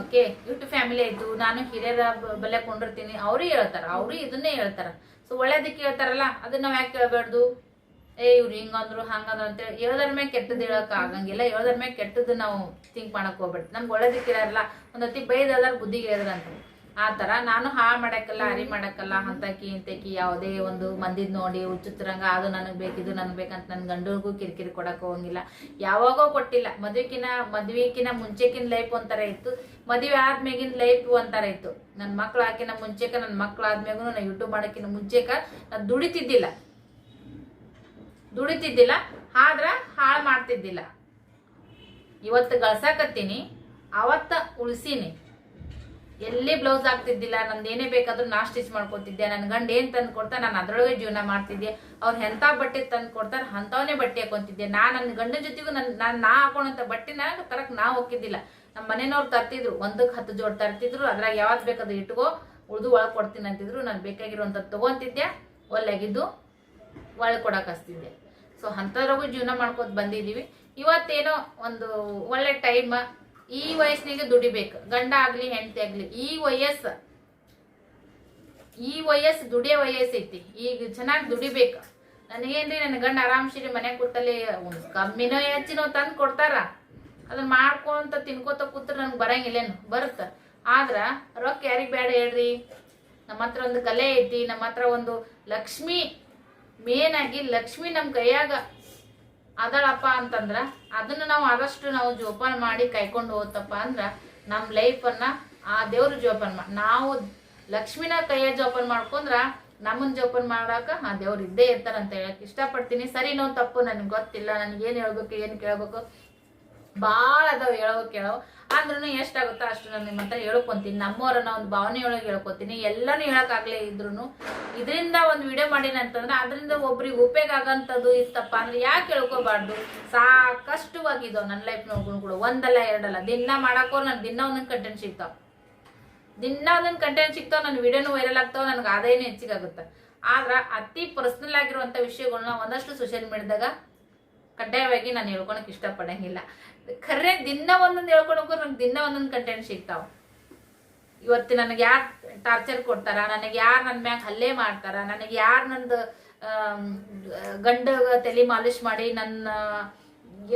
[SPEAKER 1] ಓಕೆ ಇಷ್ಟು ಫ್ಯಾಮಿಲಿ ಆಯ್ತು, ನಾನು ಹಿರಿಯರ ಬಲ್ಲೆ ಕೊಂಡಿರ್ತೀನಿ. ಅವರು ಹೇಳ್ತಾರ, ಅವರು ಇದನ್ನೇ ಹೇಳ್ತಾರ. ಸೊ ಒಳ್ಳೇದಕ್ಕೆ ಹೇಳ್ತಾರಲ್ಲ, ಅದನ್ನ ನಾವ್ ಯಾಕೆ ಕೇಳಬಾರ್ದು ಏ, ಇವ್ರು ಹಿಂಗಂದ್ರು, ಹಂಗಂದ್ರು ಅಂತೇಳಿ ಹೇಳೋದ್ರ ಮೇಲೆ ಕೆಟ್ಟದ್ದು ಹೇಳಕ್ ಆಗಂಗಿಲ್ಲ. ಹೇಳೋದ್ರ ಮೇಲೆ ಕೆಟ್ಟದ್ದು ನಾವು ಥಿಂಕ್ ಮಾಡಕ್ ಹೋಗ್ಬೇಡ್ದು ನಮ್ಗೆ ಒಳ್ಳೇದಕ್ಕೆ ಇರಲ್ಲ ಒಂದೊತ್ತಿ ಬೈದಾದ್ರ ಬುದ್ಧಿಗೆ ಹೇಳಿದ್ರಂತ ಆ ತರ ನಾನು ಹಾ ಮಾಡಕ್ಕಲ್ಲ, ಅರಿ ಮಾಡಕ್ಕಲ್ಲ, ಅಂತಕಿ, ಇಂತಕಿ ಯಾವುದೇ ಒಂದು ಮಂದಿದ್ ನೋಡಿ ಹುಚ್ಚುತ್ತರಂಗ ಅದು ನನಗೆ ಬೇಕಿದು ನನಗೆ ಬೇಕಂತ ನನ್ನ ಗಂಡನಿಗೂ ಕಿರಿಕಿರಿ ಕೊಡಕ್ ಹೋಗಂಗಿಲ್ಲ. ಯಾವಾಗೋ ಕೊಟ್ಟಿಲ್ಲ, ಮದುವೆಕಿನ ಮದುವೆಕಿನ ಮುಂಚೆಕಿನ ಲೈಫ್ ಒಂಥರ ಇತ್ತು. ಮದುವೆ ಆದ್ಮೇಗಿನ ಲೈಫ್ ಒಂಥರ ಇತ್ತು ನನ್ನ ಮಕ್ಳು ಹಾಕಿನ ಮುಂಚೆಕ ನನ್ನ ಮಕ್ಳು ಆದ್ಮೇಗೂ ನಾನು ಯೂಟ್ಯೂಬ್ ಮಾಡೋಕ್ಕಿಂತ ಮುಂಚೆಕ ನಾನು ದುಡಿತಿದ್ದಿಲ್ಲ. ದುಡಿತಿದ್ದಿಲ್ಲ, ಆದ್ರ ಹಾಳು ಮಾಡ್ತಿದ್ದಿಲ್ಲ. ಇವತ್ತು ಗಳಸಾಕತ್ತೀನಿ, ಅವತ್ತ ಉಳಿಸೀನಿ. ಎಲ್ಲಿ ಬ್ಲೌಸ್ ಆಗ್ತಿದ್ದಿಲ್ಲ ನಂದು ಏನೇ ಬೇಕಾದ್ರೂ ನಾ ಸ್ಟಿಚ್ ಮಾಡ್ಕೊತಿದ್ದೆ ನನ್ನ ಗಂಡ ಏನು ತಂದು ಕೊಡ್ತಾ ನಾನು ಅದರೊಳಗೆ ಜೀವನ ಮಾಡ್ತಿದ್ದೆ. ಅವ್ರು ಎಂಥ ಬಟ್ಟೆ ತಂದು ಕೊಡ್ತಾರೆ ಅಂಥವನ್ನೇ ಬಟ್ಟೆ ಹಾಕೊಂತಿದ್ದೆ. ನಾ ನನ್ನ ಗಂಡನ ಜೊತೆಗೂ ನನ್ನ ನಾನು ನಾ ಹಾಕೊಳಂತ ನಾನು ಕರೆಕ್ಟ್ ನಾ ಹೋಗಿದ್ದಿಲ್ಲ ನಮ್ಮ ಮನೆಯವ್ರು ತರ್ತಿದ್ರು ಒಂದಕ್ಕೆ ಹತ್ತು ಜೋಡ್ ತರ್ತಿದ್ರು, ಅದ್ರಾಗ ಯಾವತ್ ಬೇಕಾದ್ರೆ ಇಟ್ಕೋ, ಉಳ್ದು ಒಳಗೆ ಕೊಡ್ತೀನಿ ಅಂತಿದ್ರು, ನಾನು ಬೇಕಾಗಿರುವಂಥದ್ದು ತಗೊಂತಿದ್ದೆ ಒಳ್ಳೆಗಿದ್ದು ಒಳಗೆ ಕೊಡಕ್ಕೆ ಹಚ್ತಿದ್ದೆ. ಸೊ ಅಂಥದ್ರಾಗೂ ಜೀವನ ಮಾಡ್ಕೊತ ಬಂದಿದ್ದೀವಿ ಇವತ್ತೇನೋ ಒಂದು ಒಳ್ಳೆ ಟೈಮ್, ಈ ವಯಸ್ಸಿನಾಗೆ ದುಡಿಬೇಕು ಗಂಡ ಆಗ್ಲಿ, ಹೆಂಡತಿ ಆಗ್ಲಿ, ಈ ವಯಸ್ಸು ಈ ವಯಸ್ಸು ದುಡಿಯೋ ವಯಸ್ಸೈತಿ ಈಗ ಚೆನ್ನಾಗಿ ದುಡಿಬೇಕು ನನಗೇನ್ರಿ, ನನ್ನ ಗಂಡ ಆರಾಮ್ಸಿರಿ ಮನೆ ಕೂತಲ್ಲಿ ಕಮ್ಮಿನೋ ಹೆಚ್ಚಿನೋ ತಂದು ಕೊಡ್ತಾರ. ಅದನ್ನ ಮಾಡ್ಕೊಂತ ತಿನ್ಕೋತ ಕೂತ್ರ ನನ್ಗೆ ಬರಂಗಿಲ್ಲೇನು? ಬರುತ್ತ. ಆದ್ರ ರೊಕ್ಕ ಯಾರಿಗೆ ಬೇಡ ಹೇಳ್ರಿ? ನಮ್ಮ ಹತ್ರ ಒಂದು ಕಲೆ ಐತಿ, ನಮ್ಮ ಹತ್ರ ಒಂದು ಲಕ್ಷ್ಮಿ ಮೇನ್ ಆಗಿ ಲಕ್ಷ್ಮಿ ನಮ್ಮ ಕೈಯಾಗ ಅದಳಪ್ಪ ಅಂತಂದ್ರ ಅದನ್ನ ನಾವು ಆದಷ್ಟು ನಾವು ಜೋಪಾನ ಮಾಡಿ ಕೈಕೊಂಡು ಹೋತಪ್ಪ ಅಂದ್ರ ನಮ್ಮ ಲೈಫನ್ನ ಆ ದೇವ್ರು ಜೋಪಾನ ಮಾಡಿ ನಾವು ಲಕ್ಷ್ಮಿನ ಕೈಯ ಜೋಪಾನ ಮಾಡ್ಕೊಂಡ್ರ ನಮ್ಮನ್ನ ಜೋಪಾನ ಮಾಡಾಕ ಆ ದೇವ್ರು ಇದ್ದೇ ಇರ್ತಾರ ಅಂತ ಹೇಳಕ್ ಇಷ್ಟಪಡ್ತೀನಿ. ಸರಿ ನೋವು ತಪ್ಪು ನನ್ಗೆ ಗೊತ್ತಿಲ್ಲ. ನನ್ಗೆ ಏನ್ ಹೇಳ್ಬೇಕು, ಏನ್ ಕೇಳ್ಬೇಕು? ಭಾಳ ಅದಾವ ಹೇಳೋ ಕೇಳೋ. ಅಂದ್ರೂ ಎಷ್ಟಾಗುತ್ತೋ ಅಷ್ಟು ನಾನು ನಿಮ್ಮ ಹತ್ರ ಹೇಳ್ಕೊಂತೀನಿ. ನಮ್ಮವರನ್ನ ಒಂದು ಭಾವನೆಯೊಳಗೆ ಹೇಳ್ಕೊತೀನಿ. ಎಲ್ಲಾನು ಹೇಳಕ್ಕಾಗ್ಲೇ ಇದ್ರು ಇದರಿಂದ ಒಂದು ವಿಡಿಯೋ ಮಾಡೀನಿ ಅಂತಂದ್ರೆ ಅದರಿಂದ ಒಬ್ರಿಗೆ ಉಪಯೋಗ ಆಗಂಥದ್ದು ಇತ್ತಪ್ಪ ಅಂದ್ರೆ ಯಾಕೆ ಹೇಳ್ಕೋಬಾರ್ದು? ಸಾಕಷ್ಟು ಆಗಿದಾವ ನನ್ನ ಲೈಫ್ ನೋಡ್ಕೊಂಡು ಕೂಡ. ಒಂದಲ್ಲ, ಎರಡಲ್ಲ. ದಿನ ಮಾಡಕ್ಕೋ ನನ್ ದಿನ ಒಂದೊಂದು ಕಂಟೆಂಟ್ ಸಿಗ್ತಾವ. ದಿನ ಒಂದೊಂದು ಕಂಟೆಂಟ್ ಸಿಗ್ತಾವ ನನ್ನ ವಿಡಿಯೋನು ವೈರಲ್ ಆಗ್ತಾವ, ನನಗೆ ಆದಾಯನೂ ಹೆಚ್ಚಿಗಾಗುತ್ತೆ ಆದ್ರೆ ಅತಿ ಪರ್ಸನಲ್ ಆಗಿರುವಂಥ ವಿಷಯಗಳನ್ನ ಒಂದಷ್ಟು ಸೋಷಿಯಲ್ ಮೀಡಿಯಾದಾಗ ಕಡ್ಡಾಯವಾಗಿ ನಾನು ಹೇಳ್ಕೊಳಕ್ ಇಷ್ಟಪಡಂಗಿಲ್ಲ. ಖರೆ ದಿನ ಒಂದೊಂದು ಹೇಳ್ಕೊಂಡು ಹೋಗೋರು, ನಂಗೆ ದಿನ ಒಂದೊಂದು ಕಂಟೆಂಟ್ ಸಿಗ್ತಾವ. ಇವತ್ತು ನನಗೆ ಯಾರು ಟಾರ್ಚರ್ ಕೊಡ್ತಾರ, ನನಗೆ ಯಾರು ನನ್ನ ಮ್ಯಾಗ ಹಲ್ಲೆ ಮಾಡ್ತಾರ, ನನಗೆ ಯಾರು ನಂದು ಗಂಡ ತಲೆ ಮಾಲಿಶ್ ಮಾಡಿ ನನ್ನ,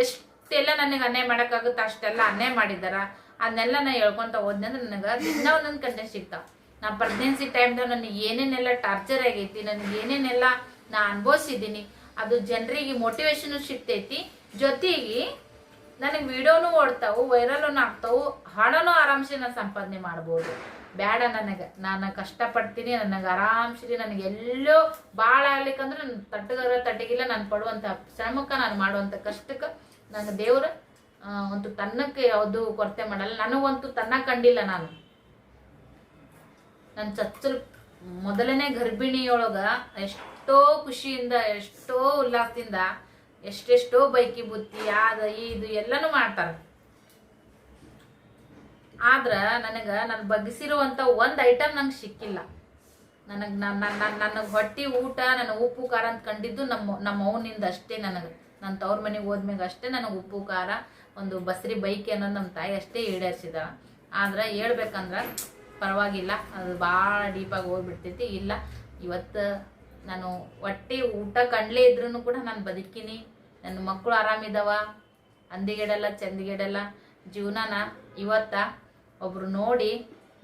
[SPEAKER 1] ಎಷ್ಟೆಲ್ಲ ನನಗೆ ಅನ್ಯಾಯ ಮಾಡೋಕ್ಕಾಗುತ್ತೆ ಅಷ್ಟೆಲ್ಲ ಅನ್ಯಾಯ ಮಾಡಿದಾರ ಅದನ್ನೆಲ್ಲ ನಾ ಹೇಳ್ಕೊಂತ ಹೋದ್ನೆ ಅಂದ್ರೆ ನನಗೆ ದಿನ ಒಂದೊಂದು ಕಂಟೆಂಟ್ ಸಿಗ್ತಾವ. ನಾ ಪ್ರೆಗ್ನೆನ್ಸಿ ಟೈಮ್ದಾಗ ನನಗೆ ಏನೇನೆಲ್ಲ ಟಾರ್ಚರ್ ಆಗೈತಿ, ನನಗೆ ಏನೇನೆಲ್ಲ ನಾ ಅನುಭವಿಸಿದ್ದೀನಿ, ಅದು ಜನರಿಗೆ ಮೋಟಿವೇಶನ್ ಸಿಗ್ತೈತಿ. ಜೊತೆಗೆ ನನಗೆ ವಿಡಿಯೋನು ಓಡ್ತಾವು, ವೈರಲ್ ಆಗ್ತಾವು, ಹಣನೂ ಆರಾಮ್ಸೆ ನಾನು ಸಂಪಾದನೆ ಮಾಡ್ಬೋದು. ಬೇಡ ನನಗೆ, ನಾನು ಕಷ್ಟಪಡ್ತೀನಿ, ನನಗೆ ಆರಾಮ್ಸೆ ನನಗೆ ಎಲ್ಲೋ ಭಾಳ ಆಗ್ಲಿಕ್ಕಂದ್ರೆ ನನ್ನ ತಟ್ಟಗರ ತಟ್ಟಿಗಿಲ್ಲ, ನಾನು ಪಡುವಂಥ ಶ್ರಮಕ್ಕೆ ನಾನು ಮಾಡುವಂಥ ಕಷ್ಟಕ್ಕೆ ನನ್ನ ದೇವ್ರ ಒಂದು ತನ್ನಕ್ಕೆ ಯಾವುದು ಕೊರತೆ ಮಾಡಲ್ಲ, ನನಗಂತೂ ತನ್ನ ಕಂಡಿಲ್ಲ ನಾನು. ನನ್ನ ಚಚ್ಚಲ್ ಮೊದಲನೇ ಗರ್ಭಿಣಿಯೊಳಗ ಎಷ್ಟೋ ಖುಷಿಯಿಂದ, ಎಷ್ಟೋ ಉಲ್ಲಾಸದಿಂದ ಎಷ್ಟೆಷ್ಟೋ ಬೈಕಿ ಬುತ್ತಿ ಅದ ಇದು ಎಲ್ಲನೂ ಮಾಡ್ತಾರೆ. ಆದ್ರ ನನಗೆ ನಾನು ಬಗ್ಗಿಸಿರುವಂಥ ಒಂದು ಐಟಮ್ ನಂಗೆ ಸಿಕ್ಕಿಲ್ಲ. ನನಗೆ ನನ್ನ ಹೊಟ್ಟಿ ಊಟ, ನನ್ನ ಉಪ್ಪು, ಖಾರ ಅಂತ ಕಂಡಿದ್ದು ನಮ್ಮ ನಮ್ಮ ಅವನಿಂದ ಅಷ್ಟೇ ನನಗೆ. ನನ್ನ ತವ್ರ ಮನೆಗೆ ಹೋದ್ಮೇಲೆ ಅಷ್ಟೇ ನನಗೆ ಉಪ್ಪು, ಖಾರ, ಒಂದು ಬಸ್ರಿ ಬೈಕ್ ಅನ್ನೋದು ನಮ್ಮ ತಾಯಿ ಅಷ್ಟೇ ಈಡೇರಿಸಿದ. ಆದ್ರೆ ಹೇಳ್ಬೇಕಂದ್ರೆ ಪರವಾಗಿಲ್ಲ, ಅದು ಭಾಳ ಡೀಪಾಗಿ ಹೋಗ್ಬಿಡ್ತೈತಿ. ಇಲ್ಲ, ಇವತ್ತು ನಾನು ಹೊಟ್ಟೆ ಊಟ ಕಂಡ್ಲೇ ಇದ್ರೂ ಕೂಡ ನಾನು ಬದುಕಿನಿ ನನ್ನ ಮಕ್ಕಳು ಆರಾಮಿದಾವ ಅಂದಿಗೆಡಲ್ಲ ಚಂದಿಗೆಡಲ್ಲ, ಜೀವನನ ಇವತ್ತ ಒಬ್ರು ನೋಡಿ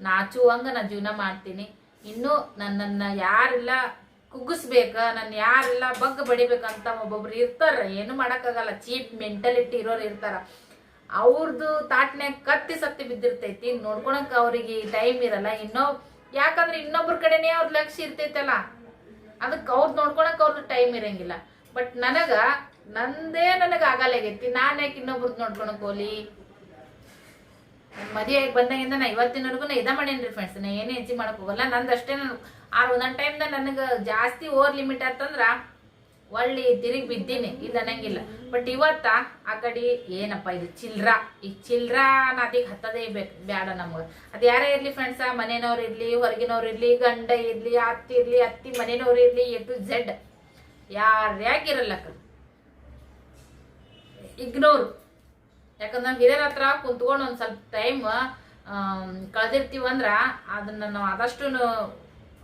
[SPEAKER 1] ನಾಚುವಂಗ ನಾನು ಜೀವನ ಮಾಡ್ತೀನಿ. ಇನ್ನು ನನ್ನನ್ನ ಯಾರೆಲ್ಲ ಕುಗ್ಗಿಸ್ಬೇಕ ನನ್ನ ಯಾರೆಲ್ಲ ಬಗ್ಗ ಬಡಿಬೇಕಂತ ಒಬ್ಬೊಬ್ರು ಇರ್ತಾರ, ಏನು ಮಾಡೋಕ್ಕಾಗಲ್ಲ. ಚೀಪ್ ಮೆಂಟಲಿಟಿ ಇರೋರು ಇರ್ತಾರ. ಅವ್ರದ್ದು ತಾಟ್ನ್ಯಾಗ ಕತ್ತಿ ಸತ್ತಿ ಬಿದ್ದಿರ್ತೈತಿ. ನೋಡ್ಕೊಳಕ್ ಅವ್ರಿಗೆ ಟೈಮ್ ಇರಲ್ಲ. ಇನ್ನೊ ಯಾಕಂದ್ರೆ ಇನ್ನೊಬ್ರ ಕಡೆನೇ ಅವ್ರ ಲಕ್ಷ್ಯ ಇರ್ತೈತಲ್ಲ. ಅದಕ್ಕೆ ಅವ್ರು ನೋಡ್ಕೊಳಕ್ ಅವ್ರದ್ದು ಟೈಮ್ ಇರಂಗಿಲ್ಲ. ಬಟ್ ನನಗ, ನಂದೇ ನನಗೆ ಆಗಲ್ಲಾಗೈತಿ ನಾನು ಯಾಕೆ ಇನ್ನೊಬ್ರದ್ದು ನೋಡ್ಕೊಳಕ್ ಹೋಲಿ? ಮದುವೆ ಬಂದಾಗಿಂದ ನಾ ಇವತ್ತಿನವರೆಗೂ ನಾ ಇದ ಮಾಡೇನ್ರಿ ಫ್ರೆಂಡ್ಸ್ ನಾ ಏನೇ ಹೆಚ್ಚಿಗೆ ಮಾಡಕ್ ಹೋಗಲ್ಲ. ನಂದಷ್ಟೇ ನಾನು ಆ ಒಂದೊಂದು ಟೈಮ್ದಾಗ ನನಗೆ ಜಾಸ್ತಿ ಓವರ್ ಲಿಮಿಟ್ ಆತಂದ್ರ ಒಳ್ಳಿ ತಿರುಗಿ ಬಿದ್ದೀನಿ. ಇಲ್ಲ ಅನ್ನಂಗಿಲ್ಲ ಬಟ್ ಇವತ್ತ ಆ ಕಡೆ ಏನಪ್ಪ ಇದು ಚಿಲ್ರ? ಈ ಚಿಲ್ರ ನಾಟಿಗೆ ಹತ್ತದೇ ಬೇಕು ಬೇಡ ನಮ್ಗೆ. ಅದು ಯಾರೇ ಇರಲಿ ಫ್ರೆಂಡ್ಸ ಮನೆಯವ್ರು ಇರ್ಲಿ, ಹೊರಗಿನವ್ರು ಇರ್ಲಿ, ಗಂಡ ಇರ್ಲಿ, ಅತ್ತಿ ಇರಲಿ, ಅತ್ತಿ ಮನೆಯವ್ರು ಇರ್ಲಿ, ಎ ಟು ಝೆಡ್. ಯಾರ್ಯಾಗಿರಲ್ಲ ಇಗ್ನೋರ್. ಯಾಕಂದ್ರೆ ನಾವು ಹಿರಿಯರ ಹತ್ರ ಕುಂತ್ಕೊಂಡು ಒಂದು ಸ್ವಲ್ಪ ಟೈಮ್ ಕಳೆದಿರ್ತೀವಂದ್ರ, ಅದನ್ನ ನಾವು ಆದಷ್ಟು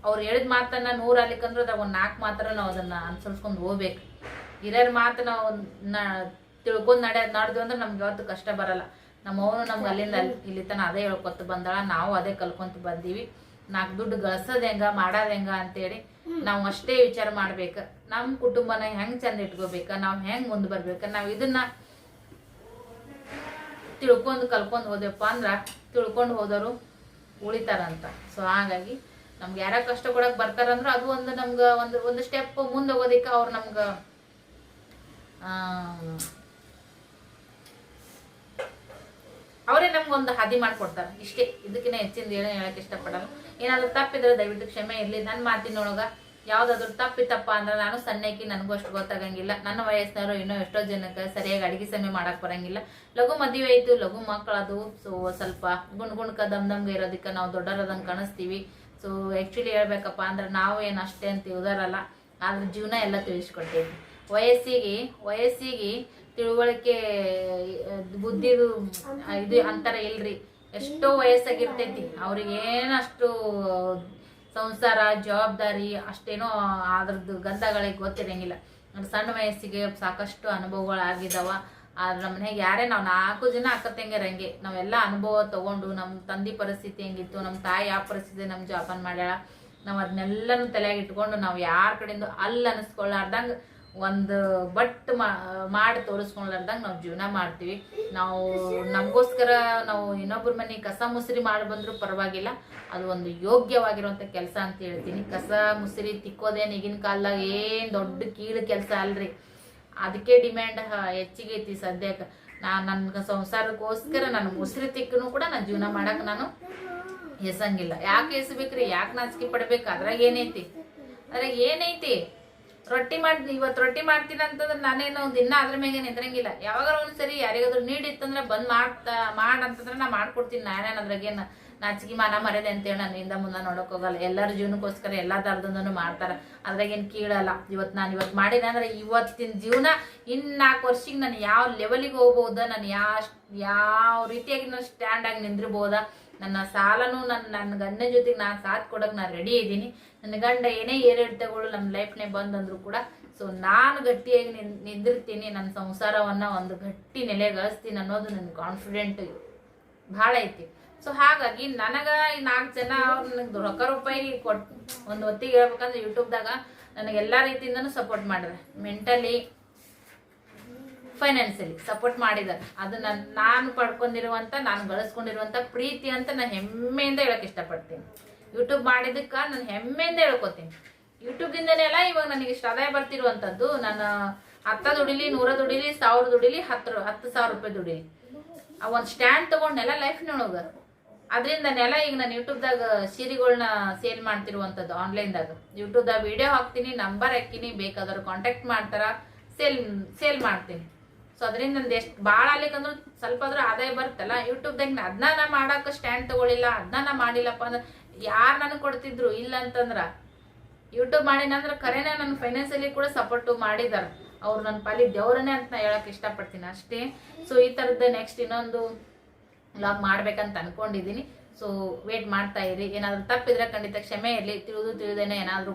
[SPEAKER 1] ಅವ್ರು ಹೇಳಿದ ಮಾತನ್ನ ನೂರ ಆಗ್ಲಿಕ್ಕಂದ್ರೆ ಅದಾಗ ಒಂದು ನಾಲ್ಕು ಮಾತ್ರ ನಾವು ಅದನ್ನ ಅನುಸರಿಸ್ಕೊಂಡು ಹೋಗ್ಬೇಕು. ಹಿರಿಯರ ಮಾತು ನಾವು ತಿಳ್ಕೊಂಡು ನಡೆ ನಡೆದು ಅಂದ್ರೆ ನಮ್ಗೆ ಯಾವತ್ತು ಕಷ್ಟ ಬರಲ್ಲ. ನಮ್ಮ ಅವನು ನಮ್ಗೆ ಅಲ್ಲಿಂದ ಅಲ್ಲಿ ಇಲ್ಲಿ ತನ ಅದೇ ಹೇಳ್ಕೊತ ಬಂದಾಳ, ನಾವು ಅದೇ ಕಲ್ಕೊಂತ ಬಂದೀವಿ. ನಾಲ್ಕು ದುಡ್ಡು ಗಳಿಸೋದ್ ಹೆಂಗ, ಮಾಡೋದ್ ಹೆಂಗ ಅಂತೇಳಿ ನಾವು ಅಷ್ಟೇ ವಿಚಾರ ಮಾಡ್ಬೇಕು. ನಮ್ಮ ಕುಟುಂಬನ ಹೆಂಗ್ ಚಂದ ಇಟ್ಕೋಬೇಕ, ನಾವು ಹೆಂಗ್ ಮುಂದೆ ಬರ್ಬೇಕ, ನಾವು ಇದನ್ನ ತಿಳ್ಕೊಂಡು ಕಲ್ಕೊಂಡು ಹೋದೆಪ್ಪ ಅಂದ್ರ ತಿಳ್ಕೊಂಡು ಹೋದವರು ಉಳಿತಾರಂತ. ಸೊ ಹಾಗಾಗಿ ನಮ್ಗೆ ಯಾರ ಕಷ್ಟ ಕೊಡಕ್ ಬರ್ತಾರಂದ್ರ ಅದು ಒಂದು ನಮ್ಗ ಒಂದು ಒಂದು ಸ್ಟೆಪ್ ಮುಂದೆ ಹೋಗೋದಿಕ್ಕೆ ಅವ್ರು ನಮ್ಗೆ ಅವರೇ ನಮ್ಗೊಂದು ಹಾದಿ ಮಾಡ್ಕೊಡ್ತಾರೆ. ಇಷ್ಟೇ ಇದಕ್ಕಿಂತ ಹೆಚ್ಚಿಂದ ಏನೋ ಹೇಳಕ್ ಇಷ್ಟಪಡಲ್ಲ. ಏನಾದ್ರು ತಪ್ಪಿದ್ರೆ ದಯವಿಟ್ಟು ಕ್ಷಮೆ ಇರಲಿ. ನನ್ನ ಮಾತಿನೊಳಗ ಯಾವ್ದಾದ್ರು ತಪ್ಪಿತಪ್ಪ ಅಂದ್ರೆ ನಾನು ಸಣ್ಣಕ್ಕೆ ನನಗೂ ಅಷ್ಟು ಗೊತ್ತಾಗಂಗಿಲ್ಲ. ನನ್ನ ವಯಸ್ಸಿನವರು ಇನ್ನೂ ಎಷ್ಟೋ ಜನಕ್ಕೆ ಸರಿಯಾಗಿ ಅಡಿಗೆ ಸಮಯ ಮಾಡಕ್ ಬರಂಗಿಲ್ಲ. ಲಘು ಮದುವೆ ಆಯ್ತು, ಲಘು ಮಕ್ಕಳದು ಸೊ ಸ್ವಲ್ಪ ಗುಣ್ ಗುಣ್ಕ ದಮ್ ದಮ್ಗೆ ಇರೋದಕ್ಕೆ ನಾವು ದೊಡ್ಡರದಂಗೆ ಕಾಣಿಸ್ತೀವಿ. ಸೊ ಆ್ಯಕ್ಚುಲಿ ಹೇಳ್ಬೇಕಪ್ಪ ಅಂದ್ರೆ ನಾವು ಏನು ಅಷ್ಟೇ ಅಂತ ಉದಾರಲ್ಲ ಆದ್ರೆ ಜೀವನ ಎಲ್ಲ ತಿಳಿಸ್ಕೊಡ್ತೀವಿ. ವಯಸ್ಸಿಗೆ ವಯಸ್ಸಿಗೆ ತಿಳುವಳಿಕೆ, ಬುದ್ಧಿದು ಇದು ಅಂತರ ಇಲ್ರಿ. ಎಷ್ಟೋ ವಯಸ್ಸಾಗಿರ್ತೈತಿ. ಅವ್ರಿಗೆ ಏನಷ್ಟು ಸಂಸಾರ, ಜವಾಬ್ದಾರಿ, ಅಷ್ಟೇನೋ ಅದ್ರದ್ದು ಗಂಧಗಳಿಗೆ ಗೊತ್ತಿರಂಗಿಲ್ಲ. ಸಣ್ಣ ವಯಸ್ಸಿಗೆ ಸಾಕಷ್ಟು ಅನುಭವಗಳಾಗಿದ್ದಾವ ಆದ್ರೆ ನಮ್ಮ ಮನೆಗೆ ಯಾರೇ ನಾವು ನಾಲ್ಕು ಜನ ಅಕ್ಕ ತಂಗಿಯರಂಗೆ ನಾವೆಲ್ಲ ಅನುಭವ ತಗೊಂಡು ನಮ್ಮ ತಂದೆ ಪರಿಸ್ಥಿತಿ ಹೆಂಗಿತ್ತು ನಮ್ಮ ತಾಯಿ ಯಾವ ಪರಿಸ್ಥಿತಿ ನಮ್ಮ ಜೋಪಾನ ಮಾಡ್ಯಾಳ, ನಾವು ಅದನ್ನೆಲ್ಲನೂ ತಲೆಯಾಗಿ ಇಟ್ಕೊಂಡು ನಾವು ಯಾರ ಕಡೆಯಿಂದ ಅಲ್ಲಿ ಅನಿಸ್ಕೊಳ್ಳಾರ್ದಂಗೆ ಒಂದು ಬಟ್ ಮಾಡಿ ತೋರಿಸ್ಕೊಳ್ಲಾರ್ದಂಗೆ ನಾವು ಜೀವನ ಮಾಡ್ತೀವಿ. ನಾವು ನಮಗೋಸ್ಕರ ನಾವು ಇನ್ನೊಬ್ಬರ ಮನೆ ಕಸ ಮುಸುರಿ ಮಾಡಿ ಬಂದರೂ ಪರವಾಗಿಲ್ಲ, ಅದು ಒಂದು ಯೋಗ್ಯವಾಗಿರುವಂಥ ಕೆಲಸ ಅಂತ ಹೇಳ್ತೀನಿ. ಕಸ ಮುಸುರಿ ತಿಕ್ಕೋದೇನು ಈಗಿನ ಕಾಲದಾಗ ಏನು ದೊಡ್ಡ ಕೀಳು ಕೆಲಸ ಅಲ್ರಿ. ಅದಕ್ಕೆ ಡಿಮ್ಯಾಂಡ್ ಹೆಚ್ಚಿಗೆ ಐತಿ ಸದ್ಯಕ್ಕೆ ನಾ ನನ್ನ ಸಂಸಾರಕ್ಕೋಸ್ಕರ ನಾನು ಮುಸ್ರಿ ತಿಕ್ಕನು ಕೂಡ ನಾನು ಜೀವನ ಮಾಡಕ್ಕೆ ನಾನು ಎಸಂಗಿಲ್ಲ. ಯಾಕೆ ಎಸಬೇಕ್ರಿ? ಯಾಕೆ ನಾಚಿಕೆ ಪಡ್ಬೇಕು? ಅದ್ರಾಗ ಏನೈತಿ? ಅದ್ರಾಗ ಏನೈತಿ? ರೊಟ್ಟಿ ಮಾಡಿ, ಇವತ್ತು ರೊಟ್ಟಿ ಮಾಡ್ತೀನಿ ಅಂತಂದ್ರೆ ನಾನೇನು ದಿನ ಅದ್ರ ಮೇಲೆ ನಿಂದ್ರಂಗಿಲ್ಲ. ಯಾವಾಗ ಒಂದ್ಸರಿ ಯಾರಿಗಾದ್ರೂ ನೀಡಿತ್ತಂದ್ರೆ ಬಂದ್ ಮಾಡ್ತಾ, ಮಾಡ್ ಅಂತಂದ್ರೆ ನಾ ಮಾಡ್ಕೊಡ್ತೀನಿ ನಾನೇನು ಅದ್ರಾಗೇನು. ನಾಚಿಕೆ ಮಾನ ಮರ್ಯಾದೆ ಅಂತೇಳಿ ನಾನು ಹಿಂದೆ ಮುಂದೆ ನೋಡಕ್ ಹೋಗಲ್ಲ. ಎಲ್ಲರ ಜೀವನಕ್ಕೋಸ್ಕರ ಎಲ್ಲ ಥರದಿಂದನೂ ಮಾಡ್ತಾರೆ. ಅದ್ರಾಗೇನು ಕೀಳಲ್ಲ. ಇವತ್ತು ನಾನು ಇವತ್ತು ಮಾಡಿದೆ ಅಂದ್ರೆ ಇವತ್ತಿನ ಜೀವನ ಇನ್ನು ನಾಲ್ಕು ವರ್ಷಕ್ಕೆ ನಾನು ಯಾವ ಲೆವೆಲಿಗೆ ಹೋಗ್ಬೋದ? ನಾನು ಯಾವ ಯಾವ ರೀತಿಯಾಗಿ ನಾನು ಸ್ಟ್ಯಾಂಡ್ ಆಗಿ ನಿಂದಿರ್ಬೋದ? ನನ್ನ ಸಾಲನು ನನ್ನ ನನ್ನ ಗಂಡನ ಜೊತೆಗೆ ನಾನು ಸಾಥ್ ಕೊಡೋಕೆ ನಾನು ರೆಡಿ ಇದ್ದೀನಿ ನನ್ನ ಗಂಡ ಏನೇ ಏರಿಳಿತಗಳು ನಮ್ಮ ಲೈಫ್ನೇ ಬಂದಂದ್ರು ಕೂಡ ಸೊ ನಾನು ಗಟ್ಟಿಯಾಗಿ ನಿಂದಿರ್ತೀನಿ. ನನ್ನ ಸಂಸಾರವನ್ನ ಒಂದು ಗಟ್ಟಿ ನೆಲೆಗಳಿಸ್ತೀನಿ ಅನ್ನೋದು ನನ್ನ ಕಾನ್ಫಿಡೆಂಟ್ ಭಾಳ ಐತಿ. ಸೊ ಹಾಗಾಗಿ ನನಗ ಈ ನಾಲ್ಕು ಜನ ನನಗೆ ರೊಕ್ಕ ರೂಪಾಯಿ ಕೊಟ್ ಒಂದು ಹೊತ್ತಿಗೆ ಹೇಳ್ಬೇಕಂದ್ರೆ ಯೂಟ್ಯೂಬ್ದಾಗ ನನಗೆ ಎಲ್ಲ ರೀತಿಯಿಂದನೂ ಸಪೋರ್ಟ್ ಮಾಡಿದ್ರೆ. ಮೆಂಟಲಿ ಫೈನಾನ್ಸಿಯಲಿ ಸಪೋರ್ಟ್ ಮಾಡಿದ್ದಾರೆ ಅದು ನನ್ನ ನಾನು ಪಡ್ಕೊಂಡಿರುವಂಥ ನಾನು ಗಳಿಸ್ಕೊಂಡಿರುವಂಥ ಪ್ರೀತಿ ಅಂತ ನಾನು ಹೆಮ್ಮೆಯಿಂದ ಹೇಳಕ್ ಇಷ್ಟಪಡ್ತೀನಿ. ಯೂಟ್ಯೂಬ್ ಮಾಡಿದ್ದಕ್ಕೆ ನಾನು ಹೆಮ್ಮೆಯಿಂದ ಹೇಳ್ಕೊತೀನಿ. ಯೂಟ್ಯೂಬ್ದಿಂದನೇ ಅಲ್ಲ, ಇವಾಗ ನನಗೆ ಇಷ್ಟು ಆದಾಯ ಬರ್ತಿರುವಂಥದ್ದು ನಾನು ಹತ್ತ ದುಡಿಲಿ ನೂರ ದುಡಿಲಿ ಸಾವಿರ ದುಡಿಲಿ, ಹತ್ತು ಹತ್ತು ಸಾವಿರ ರೂಪಾಯಿ ದುಡಿಲಿ. ಆ ಒಂದು ಸ್ಟ್ಯಾಂಡ್ ತಗೊಂಡೆಲ್ಲ ಲೈಫ್ನೊಳಗ ಅದರಿಂದ ನೆಲ ಈಗ ನಾನು ಯೂಟ್ಯೂಬ್ದಾಗ ಸೀರೆಗಳನ್ನ ಸೇಲ್ ಮಾಡ್ತಿರುವಂಥದ್ದು ಆನ್ಲೈನ್ದಾಗ ಯೂಟ್ಯೂಬ್ದಾಗ ವಿಡಿಯೋ ಹಾಕ್ತೀನಿ ನಂಬರ್ ಹಾಕಿನಿ ಬೇಕಾದವ್ರು ಕಾಂಟ್ಯಾಕ್ಟ್ ಮಾಡ್ತಾರ ಸೇಲ್ ಸೇಲ್ ಮಾಡ್ತೀನಿ. ಸೊ ಅದರಿಂದ ನಂದು ಎಷ್ಟು ಭಾಳ ಆಗ್ಲಿಕ್ಕಂದ್ರೆ ಸ್ವಲ್ಪ ಆದ್ರೂ ಆದಾಯ ಬರುತ್ತಲ್ಲ. ಯೂಟ್ಯೂಬ್ದಾಗ ಅದನ್ನ ನಾ ಮಾಡೋಕೆ ಸ್ಟ್ಯಾಂಡ್ ತಗೊಳ್ಳಿಲ್ಲ ಅದನ್ನ ನಾ ಮಾಡಿಲ್ಲಪ್ಪ ಅಂದ್ರೆ ಯಾರು ನನಗೆ ಕೊಡ್ತಿದ್ರು? ಇಲ್ಲ ಅಂತಂದ್ರೆ ಯೂಟ್ಯೂಬ್ ಮಾಡಿನಂದ್ರೆ ಕರೆನ ನನ್ನ ಫೈನಾನ್ಸಲ್ಲಿ ಕೂಡ ಸಪೋರ್ಟು ಮಾಡಿದ್ದಾರೆ ಅವ್ರು ನನ್ನ ಪಾಲಿ ದೇವ್ರನ್ನೇ ಅಂತ ನಾನು ಹೇಳೋಕ್ಕೆ ಇಷ್ಟಪಡ್ತೀನಿ ಅಷ್ಟೇ. ಸೊ ಈ ಥರದ್ದು ನೆಕ್ಸ್ಟ್ ಇನ್ನೊಂದು ಲಾಗ್ ಮಾಡ್ಬೇಕಂತ ಅನ್ಕೊಂಡಿದ್ದೀನಿ ಸೊ ವೇಟ್ ಮಾಡ್ತಾ ಇರಿ. ಏನಾದರೂ ತಪ್ಪಿದ್ರೆ ಖಂಡಿತ ಕ್ಷಮೆ ಇರಲಿ. ತಿಳಿದು ತಿಳಿದೇನೆ ಏನಾದರೂ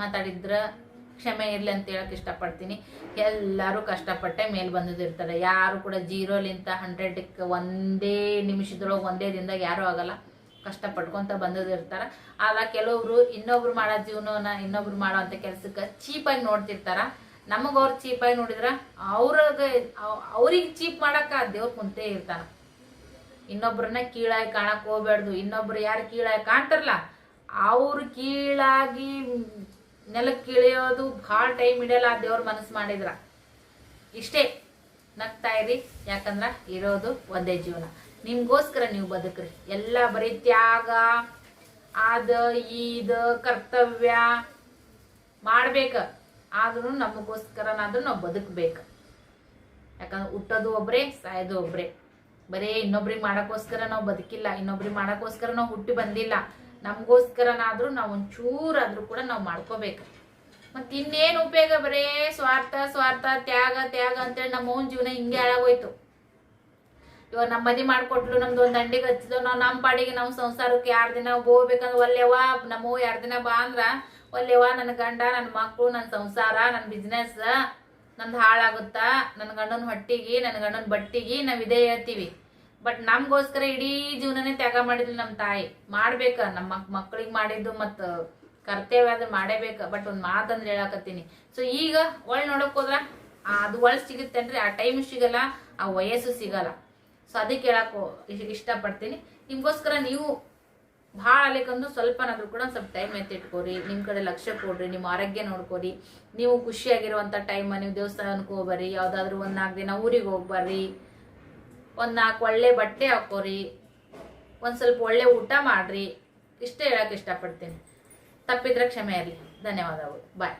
[SPEAKER 1] ಮಾತಾಡಿದ್ರೆ ಕ್ಷಮೆ ಇರಲಿ ಅಂತ ಹೇಳಕ್ ಇಷ್ಟಪಡ್ತೀನಿ. ಎಲ್ಲರೂ ಕಷ್ಟಪಟ್ಟೆ ಮೇಲೆ ಬಂದಿರ್ತಾರೆ ಯಾರು ಕೂಡ ಜೀರೋಲಿಂತ ಹಂಡ್ರೆಡ್ಗೆ ಒಂದೇ ನಿಮಿಷದೊಳಗೆ ಒಂದೇ ದಿನದಾಗ ಯಾರೂ ಆಗಲ್ಲ. ಕಷ್ಟಪಟ್ಕೊಂತ ಬಂದಿರ್ತಾರ ಆಗ ಕೆಲವರು ಇನ್ನೊಬ್ರು ಮಾಡೋ ಜೀವನವನ್ನ ಇನ್ನೊಬ್ರು ಮಾಡೋ ಅಂತ ಕೆಲ್ಸಕ್ಕೆ ಚೀಪಾಗಿ ನೋಡ್ತಿರ್ತಾರ. ನಮಗ ಅವ್ರು ಚೀಪಾಗಿ ನೋಡಿದ್ರ ಅವ್ರಿಗೆ ಅವ್ರಿಗೆ ಚೀಪ್ ಮಾಡಕ್ಕ ದೇವ್ರ ಕುಂತೇ ಇರ್ತಾನ. ಇನ್ನೊಬ್ರನ್ನ ಕೀಳಾಗಿ ಕಾಣಕ್ ಹೋಗ್ಬಾರ್ದು ಇನ್ನೊಬ್ರು ಯಾರು ಕೀಳಾಗಿ ಕಾಣ್ತಾರಲ್ಲ, ಅವ್ರು ಕೀಳಾಗಿ ನೆಲಕ್ಕೆ ಕೀಳಿಯೋದು ಭಾಳ ಟೈಮ್ ಹಿಡಿಯಲ್ಲ ಆ ದೇವ್ರ ಮನಸ್ಸು ಮಾಡಿದ್ರ. ಇಷ್ಟೇ ನಗ್ತಾ ಇರಿ, ಯಾಕಂದ್ರ ಇರೋದು ಒಂದೇ ಜೀವನ. ನಿಮ್ಗೋಸ್ಕರ ನೀವು ಬದುಕ್ರಿ. ಎಲ್ಲ ಬರೀ ತ್ಯಾಗ, ಆದ, ಈದ, ಕರ್ತವ್ಯ ಮಾಡ್ಬೇಕ. ಆದ್ರೂ ನಮಗೋಸ್ಕರನಾದ್ರೂ ನಾವು ಬದುಕ್ಬೇಕು. ಯಾಕಂದ್ರೆ ಹುಟ್ಟೋದು ಒಬ್ರೆ, ಸಾಯೋದು ಒಬ್ರೇ. ಬರೀ ಇನ್ನೊಬ್ರಿಗೆ ಮಾಡೋಕ್ಕೋಸ್ಕರ ನಾವು ಬದುಕಿಲ್ಲ, ಇನ್ನೊಬ್ರಿಗೆ ಮಾಡೋಕ್ಕೋಸ್ಕರ ನಾವು ಹುಟ್ಟಿ ಬಂದಿಲ್ಲ. ನಮಗೋಸ್ಕರನಾದರೂ ನಾವು ಒಂಚೂರಾದರೂ ಕೂಡ ನಾವು ಮಾಡ್ಕೋಬೇಕು. ಮತ್ತೆ ಇನ್ನೇನು ಉಪಯೋಗ ಬರೇ ಸ್ವಾರ್ಥ ಸ್ವಾರ್ಥ, ತ್ಯಾಗ ತ್ಯಾಗ ಅಂತೇಳಿ ನಮ್ಮ ಓನ್ ಜೀವನ ಹಿಂಗೆ ಹಾಳಾಗೋಯ್ತು. ಇವಾಗ ನಮ್ಮ ಮದಿ ಮಾಡ್ಕೊಟ್ಲು, ನಮ್ದು ಒಂದು ಅಂಡಿಗೆ ಹಚ್ಚಿದ್ವು ನಾವು ನಮ್ಮ ಪಾಡಿಗೆ ನಮ್ಮ ಸಂಸಾರಕ್ಕೆ ಎರಡು ದಿನ ಹೋಗ್ಬೇಕಂದ್ರೆ ಒಲ್ಲೆವ ನಮ್ಮ ಎರಡು ದಿನ ಬಾ ಅಂದ್ರ ಒಲ್ಲೆವ ನನ್ನ ಗಂಡ ನನ್ನ ಮಕ್ಕಳು ನನ್ನ ಸಂಸಾರ ನನ್ನ ಬಿಸ್ನೆಸ್ ನಂದು ಹಾಳಾಗುತ್ತಾ? ನನ್ನ ಗಂಡನ ಹೊಟ್ಟಿಗೆ ನನ್ನ ಗಂಡನ ಬಟ್ಟಿಗೆ ನಾವು ಇದೇ ಹೇಳ್ತೀವಿ. ಬಟ್ ನಮಗೋಸ್ಕರ ಇಡೀ ಜೀವನನೇ ತ್ಯಾಗ ಮಾಡಿದ್ವಿ ನಮ್ಮ ತಾಯಿ. ಮಾಡ್ಬೇಕ ನಮ್ಮ ಮಕ್, ಮಕ್ಳಿಗೆ ಮಾಡಿದ್ದು ಮತ್ತು ಕರ್ತವ್ಯ ಅದನ್ನ ಮಾಡೇಬೇಕ. ಬಟ್ ಒಂದು ಮಾತಂದ್ರೆ ಹೇಳಕತ್ತೀನಿ. ಸೊ ಈಗ ಒಳ್ಳೆ ನೋಡಕ್ ಹೋದ್ರ ಅದು ಒಳ್ ಸಿಗುತ್ತೇನ್ರಿ? ಆ ಟೈಮ್ ಸಿಗಲ್ಲ, ಆ ವಯಸ್ಸು ಸಿಗಲ್ಲ. ಸೊ ಅದಕ್ಕೆ ಹೇಳಕ್ ಇಷ್ಟಪಡ್ತೀನಿ. ನಿಮ್ಗೋಸ್ಕರ ನೀವು ಭಾಳ ಅಲ್ಲಿಕಂದು ಸ್ವಲ್ಪನಾದ್ರೂ ಕೂಡ ಸ್ವಲ್ಪ ಟೈಮ್ ಎತ್ತಿಟ್ಕೋರಿ ನಿಮ್ಮ ಕಡೆ ಲಕ್ಷ್ಯ ಕೊಡ್ರಿ, ನಿಮ್ಮ ಆರೋಗ್ಯ ನೋಡ್ಕೋರಿ. ನೀವು ಖುಷಿಯಾಗಿರುವಂಥ ಟೈಮ್ ನೀವು ದೇವಸ್ಥಾನಕ್ಕೆ ಹೋಗ್ಬರ್ರಿ, ಯಾವುದಾದ್ರೂ ಒಂದು ನಾಲ್ಕು ದಿನ ಊರಿಗೆ ಹೋಗ್ಬರ್ರಿ. ಒಂದು ನಾಲ್ಕು ಒಳ್ಳೆ ಬಟ್ಟೆ ಹಾಕೋರಿ ಒಂದು ಸ್ವಲ್ಪ ಒಳ್ಳೆ ಊಟ ಮಾಡ್ರಿ. ಇಷ್ಟೇ ಹೇಳಕ್ಕೆ ಇಷ್ಟಪಡ್ತೀನಿ. ತಪ್ಪಿದ್ರೆ ಕ್ಷಮೆ ಇರಲಿ. ಧನ್ಯವಾದಗಳು. ಬಾಯ್